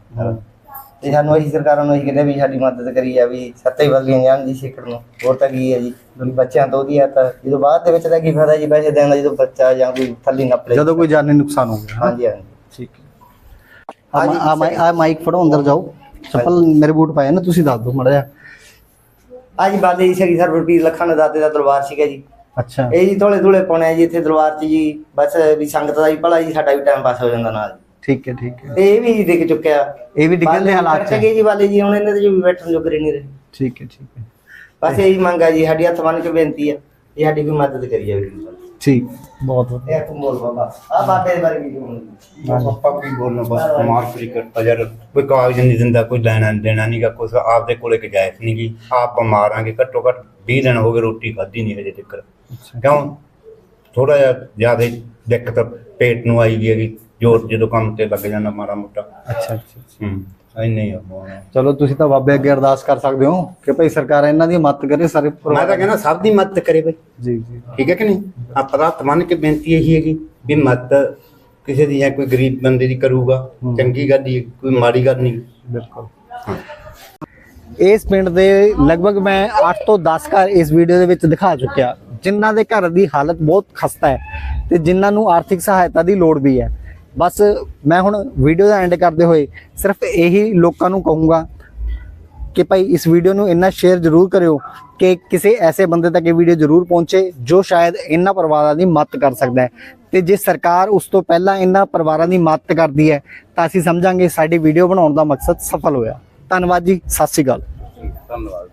ਤੇ ਸਾਨੂੰ ਅਸੀਂ ਸਰਕਾਰਾਂ ਨੂੰ ਅਸੀਂ ਕਹਿੰਦੇ ਵੀ ਸਾਡੀ ਮਦਦ ਕਰੀ ਆ ਵੀ ਸੱਤੇ ਬਦਲੀਆਂ ਜਾਣ ਜੀ ਸਿੱਖਣ ਨੂੰ। ਹੋਰ ਤਾਂ ਕੀ ਹੈ ਜੀ? ਬੱਚਿਆਂ ਤੋਂ ਉਹਦੀ ਆ ਤਾਂ ਜਦੋਂ ਬਾਅਦ ਦੇ ਵਿੱਚ ਤਾਂ ਕੀ ਫਾਇਦਾ ਜੀ ਪੈਸੇ ਦੇਣ ਦਾ ਜਦੋਂ ਬੱਚਾ ਜਾਂ ਕੋਈ ਥੱਲੀ ਨੱਪ ਲੇ। ਜਦੋਂ ਕੋਈ ਜਾਨੀ ਨੁਕਸਾਨ ਹੋ ਗਿਆ ਹਾਂਜੀ ਹਾਂਜੀ। ਠੀਕ ਹੈ। ਆ ਮਾਈਕ ਫੜੋ ਅੰਦਰ ਜਾਓ। ਚੱਪਲ ਮੇਰੇ ਬੂਟ ਪਾਏ ਨਾ ਤੁਸੀਂ ਦੱਸ ਦਿਓ ਮੜਾ ਜਿਹਾ। ਅੱਜ ਬਾਦੇ ਜੀ ਸ੍ਰੀ ਸਰਵਰ ਪੀਰ ਲੱਖਾਂ ਦੇ ਦਾਤੇ ਦਾ ਦਰਬਾਰ ਸੀਗਾ ਜੀ। ਅੱਛਾ। ਇਹ ਜੀ ਥੋੜੇ ਥੋੜੇ ਪਾਉਣੇ ਜੀ ਇੱਥੇ ਦਰਬਾਰ 'ਚ ਜੀ ਬਸ ਵੀ ਸੰਗਤ ਦਾ ਵੀ ਭਲਾ ਜੀ ਸਾਡਾ ਵੀ ਟਾਈਮ ਪਾਸ ਹੋ ਜਾਂਦਾ ਨਾਲ। ਠੀਕ ਹੈ ਠੀਕ ਹੈ। ਤੇ ਇਹ ਵੀ ਡਿੱਗ ਚੁੱਕਿਆ। ਇਹ ਵੀ ਡਿੱਗਣ ਦੇ ਹਾਲਾਤ ਚ ਚ। ਹੈ। ਜੀ ਵਾਲੇ ਜੀ ਹੁਣ ਇਹਨਾਂ ਦੇ ਜੋ ਬੈਠਣ ਜੋਗਰੇ ਨਹੀਂ ਰਹੇ। ਠੀਕ ਹੈ ਠੀਕ ਹੈ। ਬਸ ਇਹੀ ਮੰਗ ਆ ਜੀ ਸਾਡੀ ਹੱਥ ਬੰਨ ਕੇ ਬੇਨਤੀ ਆ ਇਹ ਸਾਡੀ ਕੋਈ ਮਦਦ ਕਰੀ ਜਾਵੇ ਜੀ ਠੀਕ। ਬਹੁਤ ਵਧੀਆ। ਇਹ ਤੂੰ ਬੋਲ ਬਾਬਾ। ਆ ਬਾਬੇ ਦੇ ਬਾਰੇ ਕੀ ਕਹੋਗੇ ਆਪਾਂ ਕੀ ਬੋਲਣਾ ਬਸ ਕੁਮਾਰ ਫਰੀ ਕਰਤਾ ਯਾਰ। ਕੋਈ ਕਾਗਜ਼ ਨਹੀਂ ਦਿੰਦਾ ਕੋਈ ਲੈਣਾ ਦੇਣਾ ਨਹੀਂਗਾ ਕੁਛ ਆਪਦੇ ਕੋਲੇ ਗੁੰਜਾਇਸ਼ ਨਹੀਂ ਗੀ। ਆਪ ਬਿਮਾਰਾਂਗੇ ਘੱਟੋ ਘੱਟ 20 ਦਿਨ ਹੋ ਗਏ ਰੋਟੀ ਖਾਧੀ ਨਹੀਂ ਹਜੇ ਤੱਕ। ਕਿਉਂ? ਥੋੜਾ ਜਿਹਾ ਜ਼ਿਆਦਾ ਦਿੱਕਤ ਪੇਟ ਨੂੰ ਆਈ ਵੀ ਹੈਗੀ ਜੋਰ ਜਦੋਂ ਕੰਮ ਤੇ ਲੱਗ ਜਾਂਦਾ ਮਾੜਾ ਮੋਟਾ। ਅੱਛਾ ਅੱਛਾ। ਹੂੰ। ਇੰਨੇ ਹੀ ਆ ਹੋਣਾ। ਚਲੋ ਤੁਸੀਂ ਤਾਂ ਬਾਬੇ ਅੱਗੇ ਅਰਦਾਸ ਕਰ ਸਕਦੇ ਹੋ ਕਿ ਭਾਈ ਸਰਕਾਰ ਇਹਨਾਂ ਦੀ ਮਦਦ ਕਰੇ ਸਾਰੇ ਮੈਂ ਤਾਂ ਕਹਿੰਦਾ ਸਭ ਦੀ ਮਦਦ ਕਰੇ ਬਈ ਜੀ ਜੀ। ਠੀਕ ਹੈ ਕਿ ਨਹੀਂ? ਆਪਾਂ ਤਾਂ ਹੱਥ ਮੰਨ ਕੇ ਬੇਨਤੀ ਇਹੀ ਹੈਗੀ ਵੀ ਮਦਦ ਕਿਸੇ ਦੀ ਹੈ ਕੋਈ ਗਰੀਬ ਬੰਦੇ ਦੀ ਕਰੂਗਾ ਚੰਗੀ ਗੱਲ ਹੈ, ਕੋਈ ਮਾੜੀ ਗੱਲ ਨਹੀਂ। ਬਿਲਕੁਲ। ਇਸ ਪਿੰਡ ਦੇ ਲਗਭਗ ਮੈਂ 8 ਤੋਂ 10 ਘਰ ਇਸ ਵੀਡੀਓ ਦੇ ਵਿੱਚ ਦਿਖਾ ਚੁੱਕਿਆ ਜਿਨ੍ਹਾਂ ਦੇ ਘਰ ਦੀ ਹਾਲਤ ਬਹੁਤ ਖਸਤਾ ਹੈ ਤੇ ਜਿਨ੍ਹਾਂ ਨੂੰ ਆਰਥਿਕ ਸਹਾਇਤਾ ਦੀ ਲੋੜ ਵੀ ਹੈ। ਬਸ ਮੈਂ ਹੁਣ ਵੀਡੀਓ ਦਾ ਐਂਡ ਕਰਦੇ ਹੋਏ ਸਿਰਫ ਇਹੀ ਲੋਕਾਂ ਨੂੰ ਕਹੂੰਗਾ ਕਿ ਭਾਈ ਇਸ ਵੀਡੀਓ ਨੂੰ ਇੰਨਾ ਸ਼ੇਅਰ ਜ਼ਰੂਰ ਕਰਿਓ ਕਿ ਕਿਸੇ ਐਸੇ ਬੰਦੇ ਤੱਕ ਇਹ ਵੀਡੀਓ ਜ਼ਰੂਰ ਪਹੁੰਚੇ ਜੋ ਸ਼ਾਇਦ ਇਹਨਾਂ ਪਰਿਵਾਰਾਂ ਦੀ ਮਦਦ ਕਰ ਸਕਦਾ ਹੈ। ਤੇ ਜੇ ਸਰਕਾਰ ਉਸ ਤੋਂ ਪਹਿਲਾਂ ਇਹਨਾਂ ਪਰਿਵਾਰਾਂ ਦੀ ਮਦਦ ਕਰਦੀ ਹੈ, ਤਾਂ ਅਸੀਂ ਸਮਝਾਂਗੇ ਸਾਡੀ ਵੀਡੀਓ ਬਣਾਉਣ ਦਾ ਮਕਸਦ ਸਫਲ ਹੋਇਆ। ਧੰਨਵਾਦ ਜੀ, ਸਤਿ ਸ਼੍ਰੀ ਅਕਾਲ। ਧੰਨਵਾਦ।